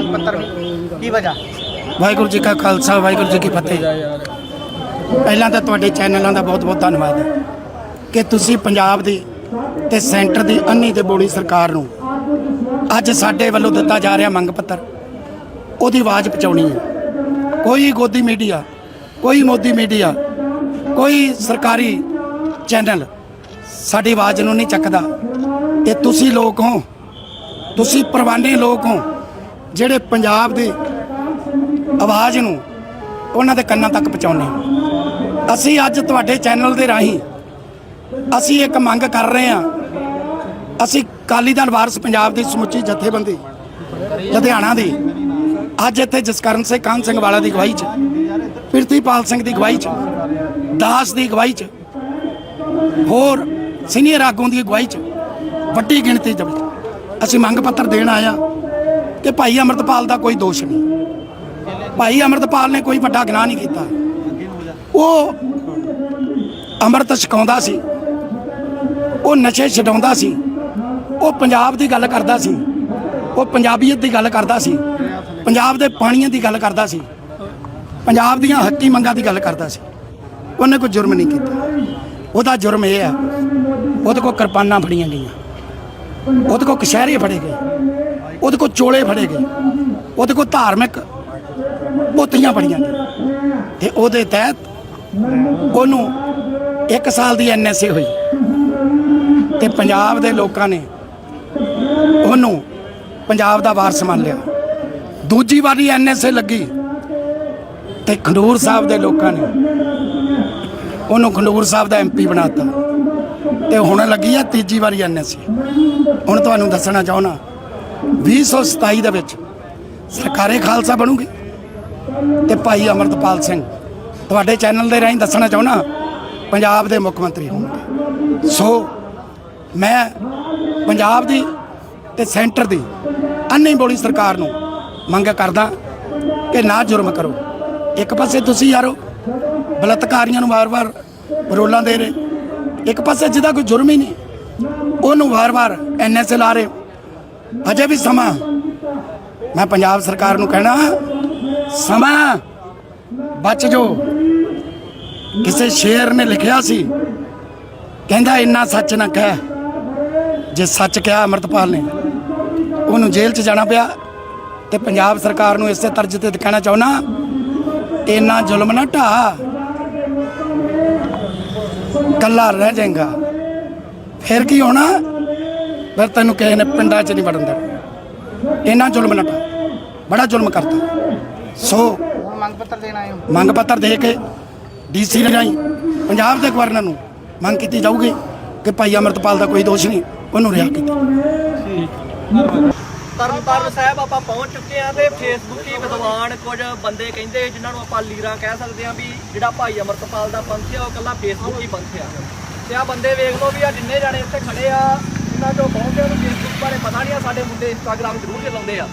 ਮੰਗ ਪੱਤਰ ਕੀ ਵਜ੍ਹਾ ਵਾਹਿਗੁਰੂ ਜੀ ਕਾ ਖਾਲਸਾ ਵਾਹਿਗੁਰੂ ਜੀ ਕੀ ਫਤਿਹ ਪਹਿਲਾਂ ਤਾਂ ਤੁਹਾਡੇ ਚੈਨਲਾਂ ਦਾ ਬਹੁਤ-ਬਹੁਤ ਧੰਨਵਾਦ ਕਿ ਤੁਸੀਂ ਪੰਜਾਬ ਦੀ ਤੇ ਸੈਂਟਰ ਦੀ ਅੰਨੀ ਤੇ ਬੋਲੀ ਸਰਕਾਰ ਨੂੰ ਅੱਜ ਸਾਡੇ ਵੱਲੋਂ ਦਿੱਤਾ ਜਾ ਰਿਹਾ ਮੰਗ ਪੱਤਰ ਉਹਦੀ ਆਵਾਜ਼ ਪਹੁੰਚਾਉਣੀ ਹੈ ਕੋਈ ਗੋਦੀ ਮੀਡੀਆ ਕੋਈ ਮੋਦੀ ਮੀਡੀਆ ਕੋਈ ਸਰਕਾਰੀ ਚੈਨਲ ਸਾਡੀ ਆਵਾਜ਼ ਨੂੰ ਨਹੀਂ ਚੱਕਦਾ ਇਹ ਤੁਸੀਂ ਲੋਕ ਹੋ ਤੁਸੀਂ ਪ੍ਰਵਾਨੀ ਲੋਕ ਹੋ ਜਿਹੜੇ ਪੰਜਾਬ ਦੀ ਆਵਾਜ਼ ਨੂੰ ਉਹਨਾਂ ਦੇ ਕੰਨਾਂ ਤੱਕ ਪਹੁੰਚਾਉਂਦੇ ਅਸੀਂ ਅੱਜ ਤੁਹਾਡੇ ਚੈਨਲ ਦੇ ਰਾਹੀਂ ਅਸੀਂ ਇੱਕ ਮੰਗ ਕਰ ਰਹੇ ਹਾਂ। ਅਸੀਂ ਕਾਲੀ ਦਲ ਵਾਰਸ ਪੰਜਾਬ ਦੀ ਸਮੁੱਚੀ ਜਥੇਬੰਦੀ ਲੁਧਿਆਣਾ ਦੀ, ਅੱਜ ਇੱਥੇ ਜਸਕਰਨ ਸਿੰਘ, ਕਾਹਨ ਸਿੰਘ ਵਾਲਾ ਦੀ ਅਗਵਾਈ 'ਚ ਪ੍ਰਿਥੀਪਾਲ ਸਿੰਘ ਦੀ ਅਗਵਾਈ 'ਚ, ਦਾਸ ਦੀ ਅਗਵਾਈ 'ਚ, ਹੋਰ ਸੀਨੀਅਰ ਆਗੂਆਂ ਦੀ ਅਗਵਾਈ 'ਚ ਵੱਡੀ ਗਿਣਤੀ ਦੇ ਵਿੱਚ ਅਸੀਂ ਮੰਗ ਪੱਤਰ ਦੇਣ ਆਇਆ ਕਿ ਭਾਈ ਅਮਰਤਪਾਲ ਦਾ ਕੋਈ ਦੋਸ਼ ਨਹੀਂ। ਭਾਈ ਅਮਰਤਪਾਲ ਨੇ ਕੋਈ ਵੱਡਾ ਗੁਨਾਹ ਨਹੀਂ ਕੀਤਾ। ਉਹ ਅੰਮ੍ਰਿਤ ਛਕਾਉਂਦਾ ਸੀ। ਉਹ ਨਸ਼ੇ ਛਡਾਉਂਦਾ ਸੀ। ਉਹ ਪੰਜਾਬ ਦੀ ਗੱਲ ਕਰਦਾ ਸੀ। ਉਹ ਪੰਜਾਬੀਅਤ ਦੀ ਗੱਲ ਕਰਦਾ ਸੀ। ਪੰਜਾਬ ਦੇ ਪਾਣੀਆਂ ਦੀ ਗੱਲ ਕਰਦਾ ਸੀ। ਪੰਜਾਬ ਦੀਆਂ ਹੱਕੀ ਮੰਗਾਂ ਦੀ ਗੱਲ ਕਰਦਾ ਸੀ। ਉਹਨੇ ਕੋਈ ਜੁਰਮ ਨਹੀਂ ਕੀਤਾ। ਉਹਦਾ ਜੁਰਮ ਇਹ ਹੈ, ਉਹਦੇ ਕੋਲ ਕਿਰਪਾਨਾਂ ਫੜੀਆਂ ਗਈਆਂ। ਉਹਦੇ ਕੋਲ ਕਸ਼ਹਿਰੇ ਫੜੇ ਗਏ। ਉਹਦੇ ਕੋਲ ਚੋਲੇ ਫੜੇ ਗਏ। ਉਹਦੇ ਕੋਲ ਧਾਰਮਿਕ ਪੋਤੀਆਂ ਫੜੀਆਂ ਗਈਆਂ। ਤੇ ਉਹਦੇ ਤਹਿਤ ਉਹਨੂੰ 1 ਸਾਲ ਦੀ ਐਨਐਸਏ ਹੋਈ। ਤੇ ਪੰਜਾਬ ਦੇ ਲੋਕਾਂ ਨੇ ਉਹਨੂੰ ਪੰਜਾਬ ਦਾ ਵਾਰਸ ਮੰਨ ਲਿਆ। ਦੂਜੀ ਵਾਰੀ ਐਨਐਸਏ ਲੱਗੀ ਤੇ ਖਡੂਰ ਸਾਹਿਬ ਦੇ ਲੋਕਾਂ ਨੇ ਉਹਨੂੰ ਖਡੂਰ ਸਾਹਿਬ ਦਾ ਐਮਪੀ ਬਣਾਤਾ। ਤੇ ਹੁਣ ਲੱਗੀ ਆ ਤੀਜੀ ਵਾਰੀ ਐਨਐਸਏ ਹੁਣ ਤੁਹਾਨੂੰ ਦੱਸਣਾ ਚਾਹਣਾ 2027 ਦੇ ਵਿੱਚ ਸਰਕਾਰੇ ਖਾਲਸਾ ਬਣੂਗੀ। ਤੇ ਭਾਈ ਅਮਰਤਪਾਲ ਸਿੰਘ, ਤੁਹਾਡੇ ਚੈਨਲ ਦੇ ਰਾਹੀਂ ਦੱਸਣਾ ਚਾਹੁੰਦਾ, ਪੰਜਾਬ ਦੇ ਮੁੱਖ ਮੰਤਰੀ ਹੋਣਗੇ। ਸੋ ਮੈਂ ਪੰਜਾਬ ਦੀ ਤੇ ਸੈਂਟਰ ਦੀ ਅੰਨੀ ਬੋਲੀ ਸਰਕਾਰ ਨੂੰ ਮੰਗ ਕਰਦਾ ਕਿ ਨਾ ਜੁਰਮ ਕਰੋ। ਇੱਕ ਪਾਸੇ ਤੁਸੀਂ ਯਾਰੋ ਬਲਤਕਾਰੀਆਂ ਨੂੰ ਵਾਰ-ਵਾਰ ਰੋਲਾਂ ਦੇ ਰਹੇ, ਇੱਕ ਪਾਸੇ ਜਿਹਦਾ ਕੋਈ ਜੁਰਮ ਹੀ ਨਹੀਂ, ਉਹਨੂੰ ਵਾਰ-ਵਾਰ ਐਨਐਸਏ ਲਾ ਰਹੇ ਅਜੇ ਵੀ ਸਮਾਂ। ਮੈਂ ਪੰਜਾਬ ਸਰਕਾਰ ਨੂੰ ਕਹਿਣਾ, ਸਮਾਂ। ਬਚ ਜੋ। ਕਿਸੇ ਸ਼ੇਰ ਨੇ ਲਿਖਿਆ ਸੀ, ਕਹਿੰਦਾ ਇੰਨਾ ਸੱਚ ਨਾ ਕਹਿ, ਜੇ ਸੱਚ ਕਿਹਾ ਅਮਰਤਪਾਲ ਨੇ। ਉਹਨੂੰ ਜੇਲ੍ਹ 'ਚ ਜਾਣਾ ਪਿਆ। ਤੇ ਪੰਜਾਬ ਸਰਕਾਰ ਨੂੰ ਇਸੇ ਤਰਜ ਤੇ ਕਹਿਣਾ ਚਾਹੁੰਨਾ ਇੰਨਾ ਜ਼ੁਲਮ ਨਾ ਢਾ ਕੱਲਾ ਰਹਿ ਜਾਏਗਾ। ਫਿਰ ਕੀ ਹੋਣਾ? ਫਿਰ ਤੈਨੂੰ ਕਿਸੇ ਨੇ ਪਿੰਡਾਂ 'ਚ ਨਹੀਂ ਵੜਨ ਦੇਣਾ। ਇੰਨਾ ਜ਼ੁਲਮ ਨਾ ਬੜਾ ਜ਼ੁਲਮ ਕਰਤਾ। ਸੋ ਮੰਗ ਪੱਤਰ ਦੇਣ ਆਏ ਹੋ? ਮੰਗ ਪੱਤਰ ਦੇ ਕੇ ਡੀਸੀ ਰਾਹੀਂ ਪੰਜਾਬ ਦੇ ਗਵਰਨਰ ਨੂੰ ਮੰਗ ਕੀਤੀ ਜਾਊਗੀ ਕਿ ਭਾਈ ਅਮਰਤਪਾਲ ਦਾ ਕੋਈ ਦੋਸ਼ ਨਹੀਂ ਉਹਨੂੰ ਰਿਹਾ ਕੀਤਾ। ਤਰਨਤਾਰਨ ਸਾਹਿਬ ਆਪਾਂ ਪਹੁੰਚ ਚੁੱਕੇ ਆ ਤੇ ਫੇਸਬੁੱਕੀ ਵਿਦਵਾਨ ਕੁਝ ਬੰਦੇ ਕਹਿੰਦੇ ਜਿਨ੍ਹਾਂ ਨੂੰ ਆਪਾਂ ਲੀਰਾਂ ਕਹਿ ਸਕਦੇ ਆ ਵੀ ਜਿਹੜਾ ਭਾਈ ਅਮਰਤਪਾਲ ਦਾ ਪੰਥ ਆ ਉਹ ਕੱਲਾ ਫੇਸਬੁੱਕ ਹੀ ਪੰਥ ਆ। ਤੇ ਆ ਬੰਦੇ ਵੇਖ ਲਓ ਵੀ ਆ ਜਿੰਨੇ ਜਾਣੇ ਇੱਥੇ ਖੜੇ ਆ ਇਹਨਾਂ ਚੋਂ ਬਹੁਤੇ ਨੂੰ ਫੇਸਬੁੱਕ ਬਾਰੇ ਪਤਾ ਨਹੀਂ ਆ, ਸਾਡੇ ਮੁੰਡੇ ਇੰਸਟਾਗ੍ਰam ਜ਼ਰੂਰ ਚਲਾਉਂਦੇ ਆ।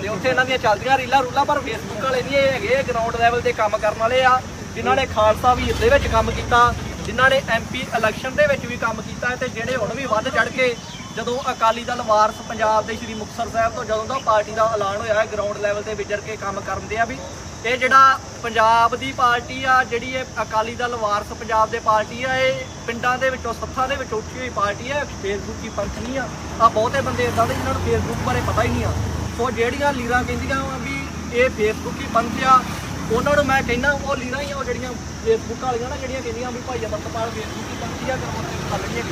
ਤੇ ਉੱਥੇ ਇਹਨਾਂ ਦੀਆਂ ਚੱਲਦੀਆਂ ਰੀਲਾਂ ਰੂਲਾਂ, ਪਰ ਫੇਸਬੁੱਕ ਵਾਲੇ ਨਹੀਂ, ਇਹ ਹੈਗੇ ਗਰਾਊਂਡ ਲੈਵਲ ਤੇ ਕੰਮ ਕਰਨ ਵਾਲੇ ਆ। ਜਿਨ੍ਹਾਂ ਨੇ ਖਾਲਸਾ ਵੀ ਦੇ ਵਿੱਚ ਕੰਮ ਕੀਤਾ, ਜਿਨ੍ਹਾਂ ਨੇ ਐਮਪੀ ਇਲੈਕਸ਼ਨ ਦੇ ਵਿੱਚ ਵੀ ਕੰਮ ਕੀਤਾ ਤੇ ਜਿਹੜੇ ਹੁਣ ਵੀ ਵੱਧ ਚੜ ਕੇ ਜਦੋਂ ਅਕਾਲੀ ਦਲ ਵਾਰਸ ਪੰਜਾਬ ਦੇ ਸ਼੍ਰੀ ਮੁਕਤਸਰ ਸਾਹਿਬ ਤੋਂ ਜਦੋਂ ਦਾ ਪਾਰਟੀ ਦਾ ਐਲਾਨ ਹੋਇਆ ਹੈ ਗਰਾਊਂਡ ਲੈਵਲ ਤੇ ਵਿਚਰ ਕੇ ਕੰਮ ਕਰਨ ਦੇ ਆ ਵੀ ਇਹ ਜਿਹੜਾ ਪੰਜਾਬ ਦੀ ਪਾਰਟੀ ਆ, ਜਿਹੜੀ ਇਹ ਅਕਾਲੀ ਦਲ ਵਾਰਸ ਪੰਜਾਬ ਦੇ ਪਾਰਟੀ ਆ, ਇਹ ਪਿੰਡਾਂ ਦੇ ਵਿੱਚੋਂ, ਸੱਥਾਂ ਦੇ ਵਿੱਚੋਂ ਉੱਠੀ ਹੋਈ ਪਾਰਟੀ ਆ ਫੇਸਬੁੱਕ ਦੀ ਪੰਥ ਨਹੀਂ ਆ। ਆ ਬਹੁਤੇ ਬੰਦੇ ਇਦਾਂ ਦੇ ਜਿਨ੍ਹਾਂ ਨੂੰ ਫੇਸਬੁੱਕ ਬਾਰੇ ਪਤਾ ਹੀ ਨਹੀਂ ਆ। ਸੋ ਜਿਹੜੀਆਂ ਲੀਰਾਂ ਕਹਿੰਦੀਆਂ ਵਾ ਵੀ ਇਹ ਫੇਸਬੁੱਕ ਹੀ ਪੰਥ ਆ, ਉਹਨਾਂ ਨੂੰ ਮੈਂ ਕਹਿੰਦਾ, ਉਹ ਲੀਰਾਂ ਹੀ ਆ, ਉਹ ਜਿਹੜੀਆਂ ਫੇਸਬੁੱਕ ਵਾਲੀਆਂ ਨਾ, ਜਿਹੜੀਆਂ ਕਹਿੰਦੀਆਂ ਵੀ ਭਾਈ ਅਮਰਤਪਾਲ ਫੇਸਬੁੱਕ ਦੀ ਪੰਥੀ ਆ ਕਰਵਾਉਣ ਦੀ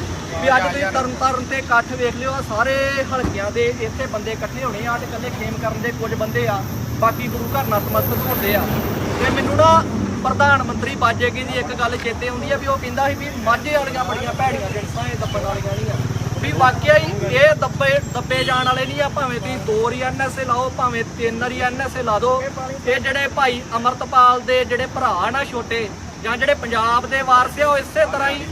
ਵੀ ਅੱਜ ਤੁਸੀਂ ਤਰਨ ਤਾਰਨ ਤੇ ਇਕੱਠ ਵੇਖ ਲਿਓ ਆ ਸਾਰੇ ਹਲਕਿਆਂ ਦੇ ਇੱਥੇ ਬੰਦੇ ਇਕੱਠੇ ਹੋਣੇ ਆ, ਤੇ ਕੱਲੇ ਖੇਮ ਕਰਨ ਦੇ ਕੁਝ ਬੰਦੇ ਆ। ਬਾਕੀ ਗੁਰੂ ਘਰ ਨਾਲ ਸਮਰਪਿਤ ਹੁੰਦੇ ਆ। ਤੇ ਮੈਨੂੰ ਨਾ ਪ੍ਰਧਾਨ ਮੰਤਰੀ ਬਾਜੇਗੀ ਦੀ ਇੱਕ ਗੱਲ ਚੇਤੇ ਆਉਂਦੀ ਆ ਵੀ ਉਹ ਕਹਿੰਦਾ ਸੀ ਵੀ ਮਾਝੇ ਵਾਲੀਆਂ ਬੜੀਆਂ ਭੈੜੀਆਂ ਜਿਣਸਾਂ ਇਹ ਦੱਬਣ ਵਾਲੀਆਂ ਨਹੀਂ ਆ। ਵੀ ਵਾਕਿਆ ਹੀ ਇਹ ਦੱਬੇ ਦੱਬੇ ਜਾਣ ਵਾਲੇ ਨਹੀਂ ਆ, ਭਾਵੇਂ ਤੁਸੀਂ ਦੋ ਰੀ ਐਨਐਸਏ ਲਾਓ, ਭਾਵੇਂ ਤਿੰਨ ਰੀ ਐਨਐਸਏ ਲਾ ਦਿਓ ਇਹ ਜਿਹੜੇ ਭਾਈ ਅਮਰਤਪਾਲ ਦੇ ਜਿਹੜੇ ਭਰਾ ਨਾ ਛੋਟੇ, ਜਾਂ ਜਿਹੜੇ ਪੰਜਾਬ ਦੇ ਵਾਰਸ ਆ, ਉਹ ਇਸੇ ਤਰ੍ਹਾਂ ਹੀ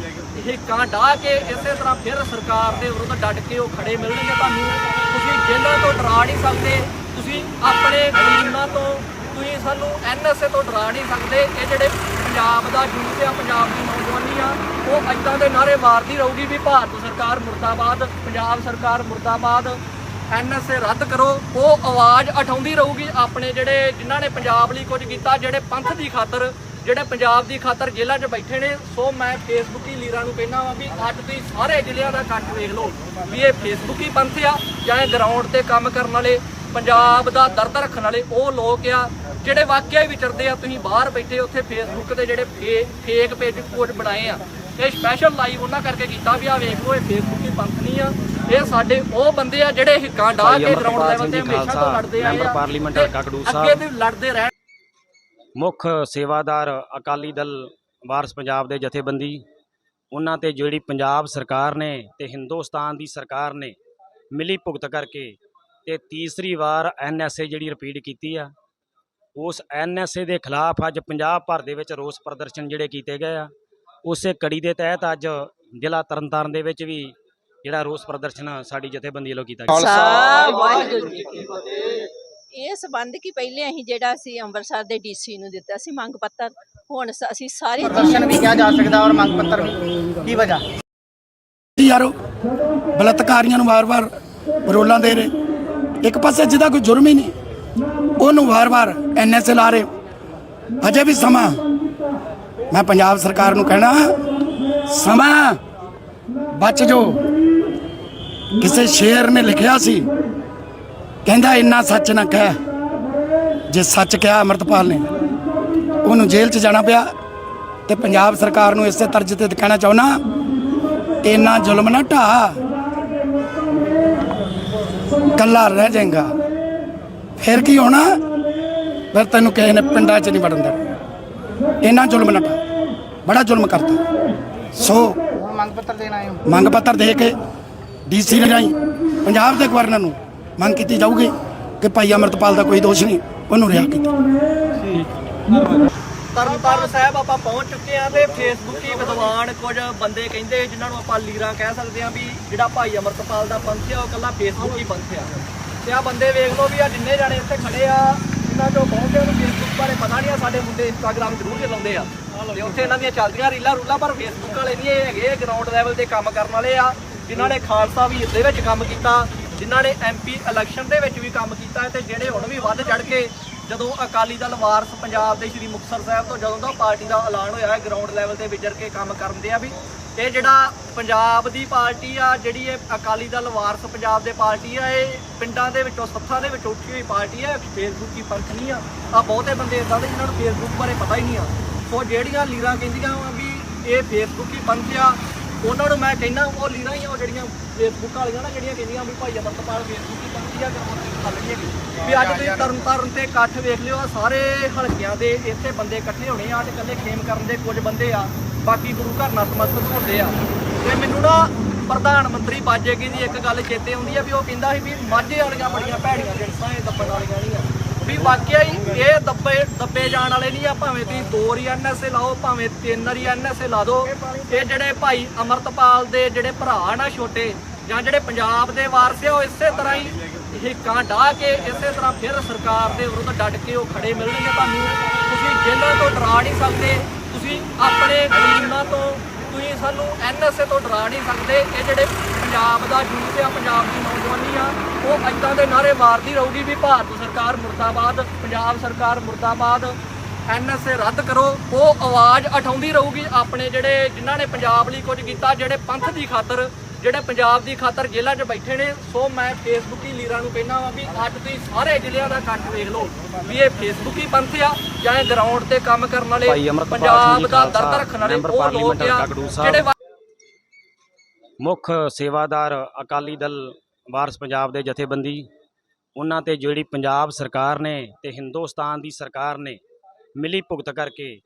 ਹਿੱਕਾਂ ਢਾਹ ਕੇ ਇਸੇ ਤਰ੍ਹਾਂ ਫਿਰ ਸਰਕਾਰ ਦੇ ਵਿਰੁੱਧ ਡਟ ਕੇ ਉਹ ਖੜੇ ਮਿਲਣਗੇ। ਤੁਹਾਨੂੰ ਤੁਸੀਂ ਜੇਲ੍ਹਾਂ ਤੋਂ ਡਰਾ ਨਹੀਂ ਸਕਦੇ ਤੁਸੀਂ ਆਪਣੇ ਕਾਨੂੰਨਾਂ ਤੋਂ, ਤੁਸੀਂ ਸਾਨੂੰ ਐਨਐਸਏ ਤੋਂ ਡਰਾ ਨਹੀਂ ਸਕਦੇ। ਇਹ ਜਿਹੜੇ ਪੰਜਾਬ ਦਾ ਯੂਥ ਆ, ਪੰਜਾਬ ਦੀ ਨੌਜਵਾਨੀ ਆ, ਉਹ ਏਦਾਂ ਦੇ ਨਾਰੇ ਮਾਰਦੀ ਰਹੂਗੀ ਵੀ ਭਾਰਤ ਸਰਕਾਰ ਮੁਰਦਾਬਾਦ, ਪੰਜਾਬ ਸਰਕਾਰ ਮੁਰਦਾਬਾਦ ਐਨਐਸਏ ਰੱਦ ਕਰੋ। ਉਹ ਆਵਾਜ਼ ਉਠਾਉਂਦੀ ਰਹੂਗੀ ਆਪਣੇ ਜਿਹੜੇ, ਜਿਨ੍ਹਾਂ ਨੇ ਪੰਜਾਬ ਲਈ ਕੁਝ ਕੀਤਾ, ਜਿਹੜੇ ਪੰਥ ਦੀ ਖਾਤਰ, ਜਿਹੜੇ ਪੰਜਾਬ ਦੀ ਖਾਤਰ ਜੇਲ੍ਹਾਂ 'ਚ ਬੈਠੇ ਨੇ। ਸੋ ਮੈਂ ਫੇਸਬੁੱਕੀ ਲੀਰਾਂ ਨੂੰ ਕਹਿੰਦਾ ਵਾਂ ਵੀ ਅੱਜ ਤੁਸੀਂ ਸਾਰੇ ਜ਼ਿਲ੍ਹਿਆਂ ਦਾ ਇਕੱਠ ਵੇਖ ਲਓ ਵੀ ਇਹ ਫੇਸਬੁੱਕੀ ਪੰਥ ਆ ਜਾਂ ਇਹ ਗਰਾਊਂਡ ਤੇ ਕੰਮ ਕਰਨ ਵਾਲੇ। ਪੰਜਾਬ ਦਾ ਦਰਦ ਰੱਖਣ ਵਾਲੇ ਉਹ ਲੋਕ ਆ ਜਿਹੜੇ ਵਾਕਿਆ ਹੀ ਵਿਚਰਦੇ ਆ ਤੁਸੀਂ ਬਾਹਰ ਬੈਠੇ ਉੱਥੇ ਫੇਸਬੁੱਕ ਤੇ ਜਿਹੜੇ ਫੇਕ ਪੇਜ ਕੋਡ ਬਣਾਏ ਆ ਇਹ ਸਪੈਸ਼ਲ ਲਾਈਵ ਉਹਨਾਂ ਕਰਕੇ ਕੀਤਾ ਵੀ ਆ ਵੇਖ ਲਓ ਇਹ ਫੇਸਬੁੱਕੀ ਪੰਥ ਨਹੀਂ ਆ ਇਹ ਸਾਡੇ ਉਹ ਬੰਦੇ ਆ ਜਿਹੜੇ ਹਿੱਕਾਂ ਭਾਈ ਕੇ ਗਰਾਊਂਡ ਲੈਵਲ ਤੇ ਹਮੇਸ਼ਾ ਤੋਂ ਲੜਦੇ ਆਏ ਮੈਂਬਰ ਆ ਪਾਰਲੀਮੈਂਟ ਹਲਕਾ ਅੱਗੇ ਸਾਹਿਬ। ਵੀ ਲੜਦੇ ਰਹਿਣ ਮੁੱਖ ਸੇਵਾਦਾਰ ਅਕਾਲੀ ਦਲ ਵਾਰਸ ਪੰਜਾਬ ਦੇ ਜਥੇਬੰਦੀ ਉਹਨਾਂ ਤੇ ਜਿਹੜੀ ਪੰਜਾਬ ਸਰਕਾਰ ਨੇ ਤੇ ਹਿੰਦੁਸਤਾਨ ਦੀ ਸਰਕਾਰ ਨੇ ਮਿਲੀ ਭੁਗਤ ਕਰਕੇ ਤੇ ਤੀਸਰੀ ਵਾਰ ਐਨਐਸਏ ਜਿਹੜੀ ਰਿਪੀਟ ਕੀਤੀ ਆ ਉਸ ਐਨਐਸਏ ਦੇ ਖਿਲਾਫ ਅੱਜ ਪੰਜਾਬ ਭਰ ਦੇ ਵਿੱਚ ਰੋਸ ਪ੍ਰਦਰਸ਼ਨ ਜਿਹੜੇ ਕੀਤੇ ਗਏ ਆ। ਉਸੇ ਕੜੀ ਦੇ ਤਹਿਤ ਅੱਜ ਜ਼ਿਲ੍ਹਾ ਤਰਨਤਾਰਨ ਦੇ ਵਿੱਚ ਵੀ ਜਿਹੜਾ ਰੋਸ ਪ੍ਰਦਰਸ਼ਨ ਸਾਡੀ ਜਥੇਬੰਦੀ ਵੱਲੋਂ ਕੀਤਾ ਗਿਆ। ਵਾਹਿਗੁਰੂ ਜੀ ਕੀ ਫਤਿਹ। ਇਹ ਸਬੰਧ ਕੀ ਪਹਿਲੇ ਅਸੀਂ ਜਿਹੜਾ ਸੀ ਅੰਮ੍ਰਿਤਸਰ ਦੇ ਡੀਸੀ ਨੂੰ ਦਿੱਤਾ ਸੀ ਮੰਗ ਪੱਤਰ ਹੁਣ ਅਸੀਂ ਸਾਰੇ ਪ੍ਰਦਰਸ਼ਨ ਵੀ ਕਿਹਾ ਜਾ ਸਕਦਾ ਔਰ ਮੰਗ ਪੱਤਰ ਵੀ ਕੀ ਵਜ੍ਹਾ? ਯਾਰੋ ਬਲਤਕਾਰੀਆਂ ਨੂੰ ਵਾਰ-ਵਾਰ ਰੋਲਾਂ ਦੇ ਰਹੇ। ਇੱਕ ਪਾਸੇ ਜਿਹਦਾ ਕੋਈ ਜੁਰਮ ਹੀ ਨਹੀਂ, ਉਹਨੂੰ ਵਾਰ-ਵਾਰ ਐਨਐਸਏ ਲਾ ਰਹੇ ਅਜੇ ਵੀ ਸਮਾਂ। ਮੈਂ ਪੰਜਾਬ ਸਰਕਾਰ ਨੂੰ ਕਹਿਣਾ, ਸਮਾਂ। ਬਚ ਜੋ। ਕਿਸੇ ਸ਼ੇਰ ਨੇ ਲਿਖਿਆ ਸੀ, ਕਹਿੰਦਾ ਇੰਨਾ ਸੱਚ ਨਾ ਕਹਿ। ਜੇ ਸੱਚ ਕਿਹਾ ਅਮਰਤਪਾਲ ਨੇ, ਉਹਨੂੰ ਜੇਲ੍ਹ 'ਚ ਜਾਣਾ ਪਿਆ। ਤੇ ਪੰਜਾਬ ਸਰਕਾਰ ਨੂੰ ਇਸੇ ਤਰਜ ਤੇ ਕਹਿਣਾ ਚਾਹੁੰਨਾ ਇੰਨਾ ਜ਼ੁਲਮ ਨਾ ਢਾ ਕੱਲਾ ਰਹਿ ਜਾਏਗਾ। ਫਿਰ ਕੀ ਹੋਣਾ? ਫਿਰ ਤੈਨੂੰ ਕਿਸੇ ਨੇ ਪਿੰਡਾਂ 'ਚ ਨਹੀਂ ਵੜਨ ਦੇਣਾ। ਇੰਨਾ ਜ਼ੁਲਮ ਨਾ ਬੜਾ ਜ਼ੁਲਮ ਕਰਤਾ ਸੋ ਮੰਗ ਪੱਤਰ ਦੇਣ ਆਏ ਹੋ? ਮੰਗ ਪੱਤਰ ਦੇ ਕੇ ਡੀਸੀ ਰਾਹੀਂ ਪੰਜਾਬ ਦੇ ਗਵਰਨਰ ਨੂੰ ਮੰਗ ਕੀਤੀ ਜਾਊਗੀ ਕਿ ਭਾਈ ਅਮਰਤਪਾਲ ਦਾ ਕੋਈ ਦੋਸ਼ ਨਹੀਂ। ਉਹਨੂੰ ਰਿਹਾ ਕੀਤਾ। ਤਰਨਤਾਰਨ ਸਾਹਿਬ ਆਪਾਂ ਪਹੁੰਚ ਚੁੱਕੇ ਆ ਤੇ ਫੇਸਬੁੱਕੀ ਵਿਦਵਾਨ ਕੁਝ ਬੰਦੇ ਕਹਿੰਦੇ ਜਿਨ੍ਹਾਂ ਨੂੰ ਆਪਾਂ ਲੀਰਾਂ ਕਹਿ ਸਕਦੇ ਆ ਵੀ ਜਿਹੜਾ ਭਾਈ ਅਮਰਤਪਾਲ ਦਾ ਪੰਥ ਆ, ਉਹ ਕੱਲਾ ਫੇਸਬੁੱਕ ਹੀ ਪੰਥ ਆ। ਤੇ ਆ ਬੰਦੇ ਵੇਖ ਲਓ ਵੀ ਆ ਜਿੰਨੇ ਜਾਣੇ ਇੱਥੇ ਖੜੇ ਆ ਇਹਨਾਂ ਚੋਂ ਬਹੁਤੇ ਨੂੰ ਫੇਸਬੁੱਕ ਬਾਰੇ ਪਤਾ ਨਹੀਂ ਆ ਸਾਡੇ ਮੁੰਡੇ ਇੰਸਟਾਗ੍ਰਾਮ ਜ਼ਰੂਰ ਚਲਾਉਂਦੇ ਆ। ਤੇ ਉੱਥੇ ਇਹਨਾਂ ਦੀਆਂ ਚੱਲਦੀਆਂ ਰੀਲਾਂ ਰੂਲਾਂ, ਪਰ ਫੇਸਬੁੱਕ ਵਾਲੇ ਨਹੀਂ, ਇਹ ਹੈਗੇ ਗਰਾਊਂਡ ਲੈਵਲ ਤੇ ਕੰਮ ਕਰਨ ਵਾਲੇ ਆ। ਜਿਨ੍ਹਾਂ ਨੇ ਖਾਲਸਾ ਵੀ ਦੇ ਵਿੱਚ ਕੰਮ ਕੀਤਾ, ਜਿਨ੍ਹਾਂ ਨੇ ਐਮਪੀ ਇਲੈਕਸ਼ਨ ਦੇ ਵਿੱਚ ਵੀ ਕੰਮ ਕੀਤਾ ਹੈ ਤੇ ਜਿਹੜੇ ਹੁਣ ਵੀ ਵੱਧ ਚੜ ਕੇ ਜਦੋਂ ਅਕਾਲੀ ਦਲ ਵਾਰਸ ਪੰਜਾਬ ਦੇ ਸ਼੍ਰੀ ਮੁਕਤਸਰ ਸਾਹਿਬ ਤੋਂ ਜਦੋਂ ਦਾ ਪਾਰਟੀ ਦਾ ਐਲਾਨ ਹੋਇਆ ਹੈ ਗਰਾਊਂਡ ਲੈਵਲ ਤੇ ਵਿਚਰ ਕੇ ਕੰਮ ਕਰਨ ਦੇ ਆ ਵੀ ਇਹ ਜਿਹੜਾ ਪੰਜਾਬ ਦੀ ਪਾਰਟੀ ਆ, ਜਿਹੜੀ ਇਹ ਅਕਾਲੀ ਦਲ ਵਾਰਸ ਪੰਜਾਬ ਦੇ ਪਾਰਟੀ ਆ, ਇਹ ਪਿੰਡਾਂ ਦੇ ਵਿੱਚੋਂ, ਸੱਥਾਂ ਦੇ ਵਿੱਚੋਂ ਉੱਠੀ ਹੋਈ ਪਾਰਟੀ ਆ ਫੇਸਬੁੱਕ ਦੀ ਪੰਥ ਨਹੀਂ ਆ। ਆ ਬਹੁਤੇ ਬੰਦੇ ਇਦਾਂ ਦੇ, ਜਿਨ੍ਹਾਂ ਨੂੰ ਫੇਸਬੁੱਕ ਬਾਰੇ ਪਤਾ ਹੀ ਨਹੀਂ ਆ। ਸੋ ਜਿਹੜੀਆਂ ਲੀਰਾਂ ਕਹਿੰਦੀਆਂ ਵਾ ਵੀ ਇਹ ਫੇਸਬੁੱਕ ਹੀ ਪੰਥ ਆ ਉਹਨਾਂ ਨੂੰ ਮੈਂ ਕਹਿੰਦਾ, ਉਹ ਲੀਰਾਂ ਹੀ ਆ, ਉਹ ਜਿਹੜੀਆਂ ਫੇਸਬੁੱਕ ਵਾਲੀਆਂ ਨਾ, ਜਿਹੜੀਆਂ ਕਹਿੰਦੀਆਂ ਵੀ ਭਾਈ ਅਮਰਤਪਾਲ ਫੇਸਬੁੱਕ ਹੀ ਪੰਥ ਆ ਗੱਲ ਨਹੀਂ ਹੈਗੀ ਵੀ ਅੱਜ ਤੁਸੀਂ ਤਰਨ ਤਾਰਨ ਤੇ ਇਕੱਠ ਵੇਖ ਲਿਓ ਆ ਸਾਰੇ ਹਲਕਿਆਂ ਦੇ ਇੱਥੇ ਬੰਦੇ ਇਕੱਠੇ ਹੋਣੇ ਆ ਤੇ ਇਕੱਲੇ ਖੇਮ ਕਰਨ ਦੇ ਕੁਝ ਬੰਦੇ ਆ, ਬਾਕੀ ਗੁਰੂ ਘਰ ਨਤਮਸਤਕ ਹੁੰਦੇ ਆ। ਤੇ ਮੈਨੂੰ ਨਾ ਪ੍ਰਧਾਨ ਮੰਤਰੀ ਬਾਜੇਗੀ ਦੀ ਇੱਕ ਗੱਲ ਚੇਤੇ ਆਉਂਦੀ ਆ ਵੀ ਉਹ ਕਹਿੰਦਾ ਸੀ ਵੀ ਮਾਝੇ ਵਾਲੀਆਂ ਬੜੀਆਂ ਭੈੜੀਆਂ ਜਿਣਸਾਂ ਇਹ ਦੱਬਣ ਵਾਲੀਆਂ ਨਹੀਂ ਆ। ਵੀ ਵਾਕਿਆ ਹੀ ਇਹ ਦੱਬੇ ਦੱਬੇ ਜਾਣ ਵਾਲੇ ਨਹੀਂ ਆ, ਭਾਵੇਂ ਤੁਸੀਂ ਦੋ ਵਾਰੀ ਐਨਐਸਏ ਲਾਓ, ਭਾਵੇਂ ਤਿੰਨ ਵਾਰੀ ਐਨਐਸਏ ਲਾ ਦਿਓ ਇਹ ਜਿਹੜੇ ਭਾਈ ਅਮਰਤਪਾਲ ਦੇ ਜਿਹੜੇ ਭਰਾ ਨਾ ਛੋਟੇ, ਜਾਂ ਜਿਹੜੇ ਪੰਜਾਬ ਦੇ ਵਾਰਸ ਆ, ਉਹ ਇਸੇ ਤਰ੍ਹਾਂ ਹੀ ਹਿੱਕਾਂ ਡਾਹ ਕੇ ਇਸੇ ਤਰ੍ਹਾਂ ਫਿਰ ਸਰਕਾਰ ਦੇ ਵਿਰੁੱਧ ਡਟ ਕੇ ਉਹ ਖੜੇ ਮਿਲਣਗੇ ਤੁਹਾਨੂੰ। ਤੁਸੀਂ ਜੇਲ੍ਹਾਂ ਤੋਂ ਡਰਾ ਨਹੀਂ ਸਕਦੇ, ਤੁਸੀਂ ਆਪਣੇ ਕਾਨੂੰਨਾਂ ਤੋਂ ਤੁਸੀਂ ਸਾਨੂੰ ਐਨਐਸਏ ਤੋਂ ਡਰਾ ਨਹੀਂ ਸਕਦੇ। ਇਹ ਜਿਹੜੇ ਪੰਜਾਬ ਦਾ ਯੂਥ ਆ, ਪੰਜਾਬ ਦੀ ਨੌਜਵਾਨੀ ਆ, ਉਹ ਏਦਾਂ ਦੇ ਨਾਰੇ ਮਾਰਦੀ ਰਹੂਗੀ ਵੀ ਭਾਰਤ ਸਰਕਾਰ ਮੁਰਦਾਬਾਦ, ਪੰਜਾਬ ਸਰਕਾਰ ਮੁਰਦਾਬਾਦ। ਐਨਐਸਏ ਰੱਦ ਕਰੋ। ਉਹ ਆਵਾਜ਼ ਉਠਾਉਂਦੀ ਰਹੂਗੀ ਆਪਣੇ ਜਿਹੜੇ, ਜਿਨ੍ਹਾਂ ਨੇ ਪੰਜਾਬ ਲਈ ਕੁਝ ਕੀਤਾ, ਜਿਹੜੇ ਪੰਥ ਦੀ ਖਾਤਰ ਜਿਹੜੇ ਪੰਜਾਬ ਦੀ ਖਾਤਰ ਜੇਲ੍ਹਾਂ 'ਚ ਬੈਠੇ ਨੇ ਸੋ ਮੈਂ ਫੇਸਬੁੱਕੀ ਲੀਡਰਾਂ ਨੂੰ ਕਹਿੰਦਾ ਵਾਂ ਵੀ ਅੱਜ ਤੁਸੀਂ ਸਾਰੇ ਜ਼ਿਲ੍ਹਿਆਂ ਦਾ ਇਕੱਠ ਵੇਖ ਲਓ ਵੀ ਇਹ ਫੇਸਬੁੱਕੀ ਪੰਥ ਆ ਜਾਂ ਇਹ ਗਰਾਊਂਡ ਤੇ ਕੰਮ ਕਰਨ ਵਾਲੇ ਪੰਜਾਬ ਦਾ ਦਰਦ ਰੱਖਣ ਵਾਲੇ ਉਹ ਲੋਕ ਆ। ਜਿਹੜੇ ਮੁੱਖ ਸੇਵਾਦਾਰ ਅਕਾਲੀ ਦਲ ਵਾਰਸ ਪੰਜਾਬ ਦੇ ਜਥੇਬੰਦੀ ਉਹਨਾਂ ਤੇ ਜਿਹੜੀ ਪੰਜਾਬ ਸਰਕਾਰ ਨੇ ਤੇ ਹਿੰਦੁਸਤਾਨ ਦੀ ਸਰਕਾਰ ਨੇ ਮਿਲੀ ਭੁਗਤ ਕਰਕੇ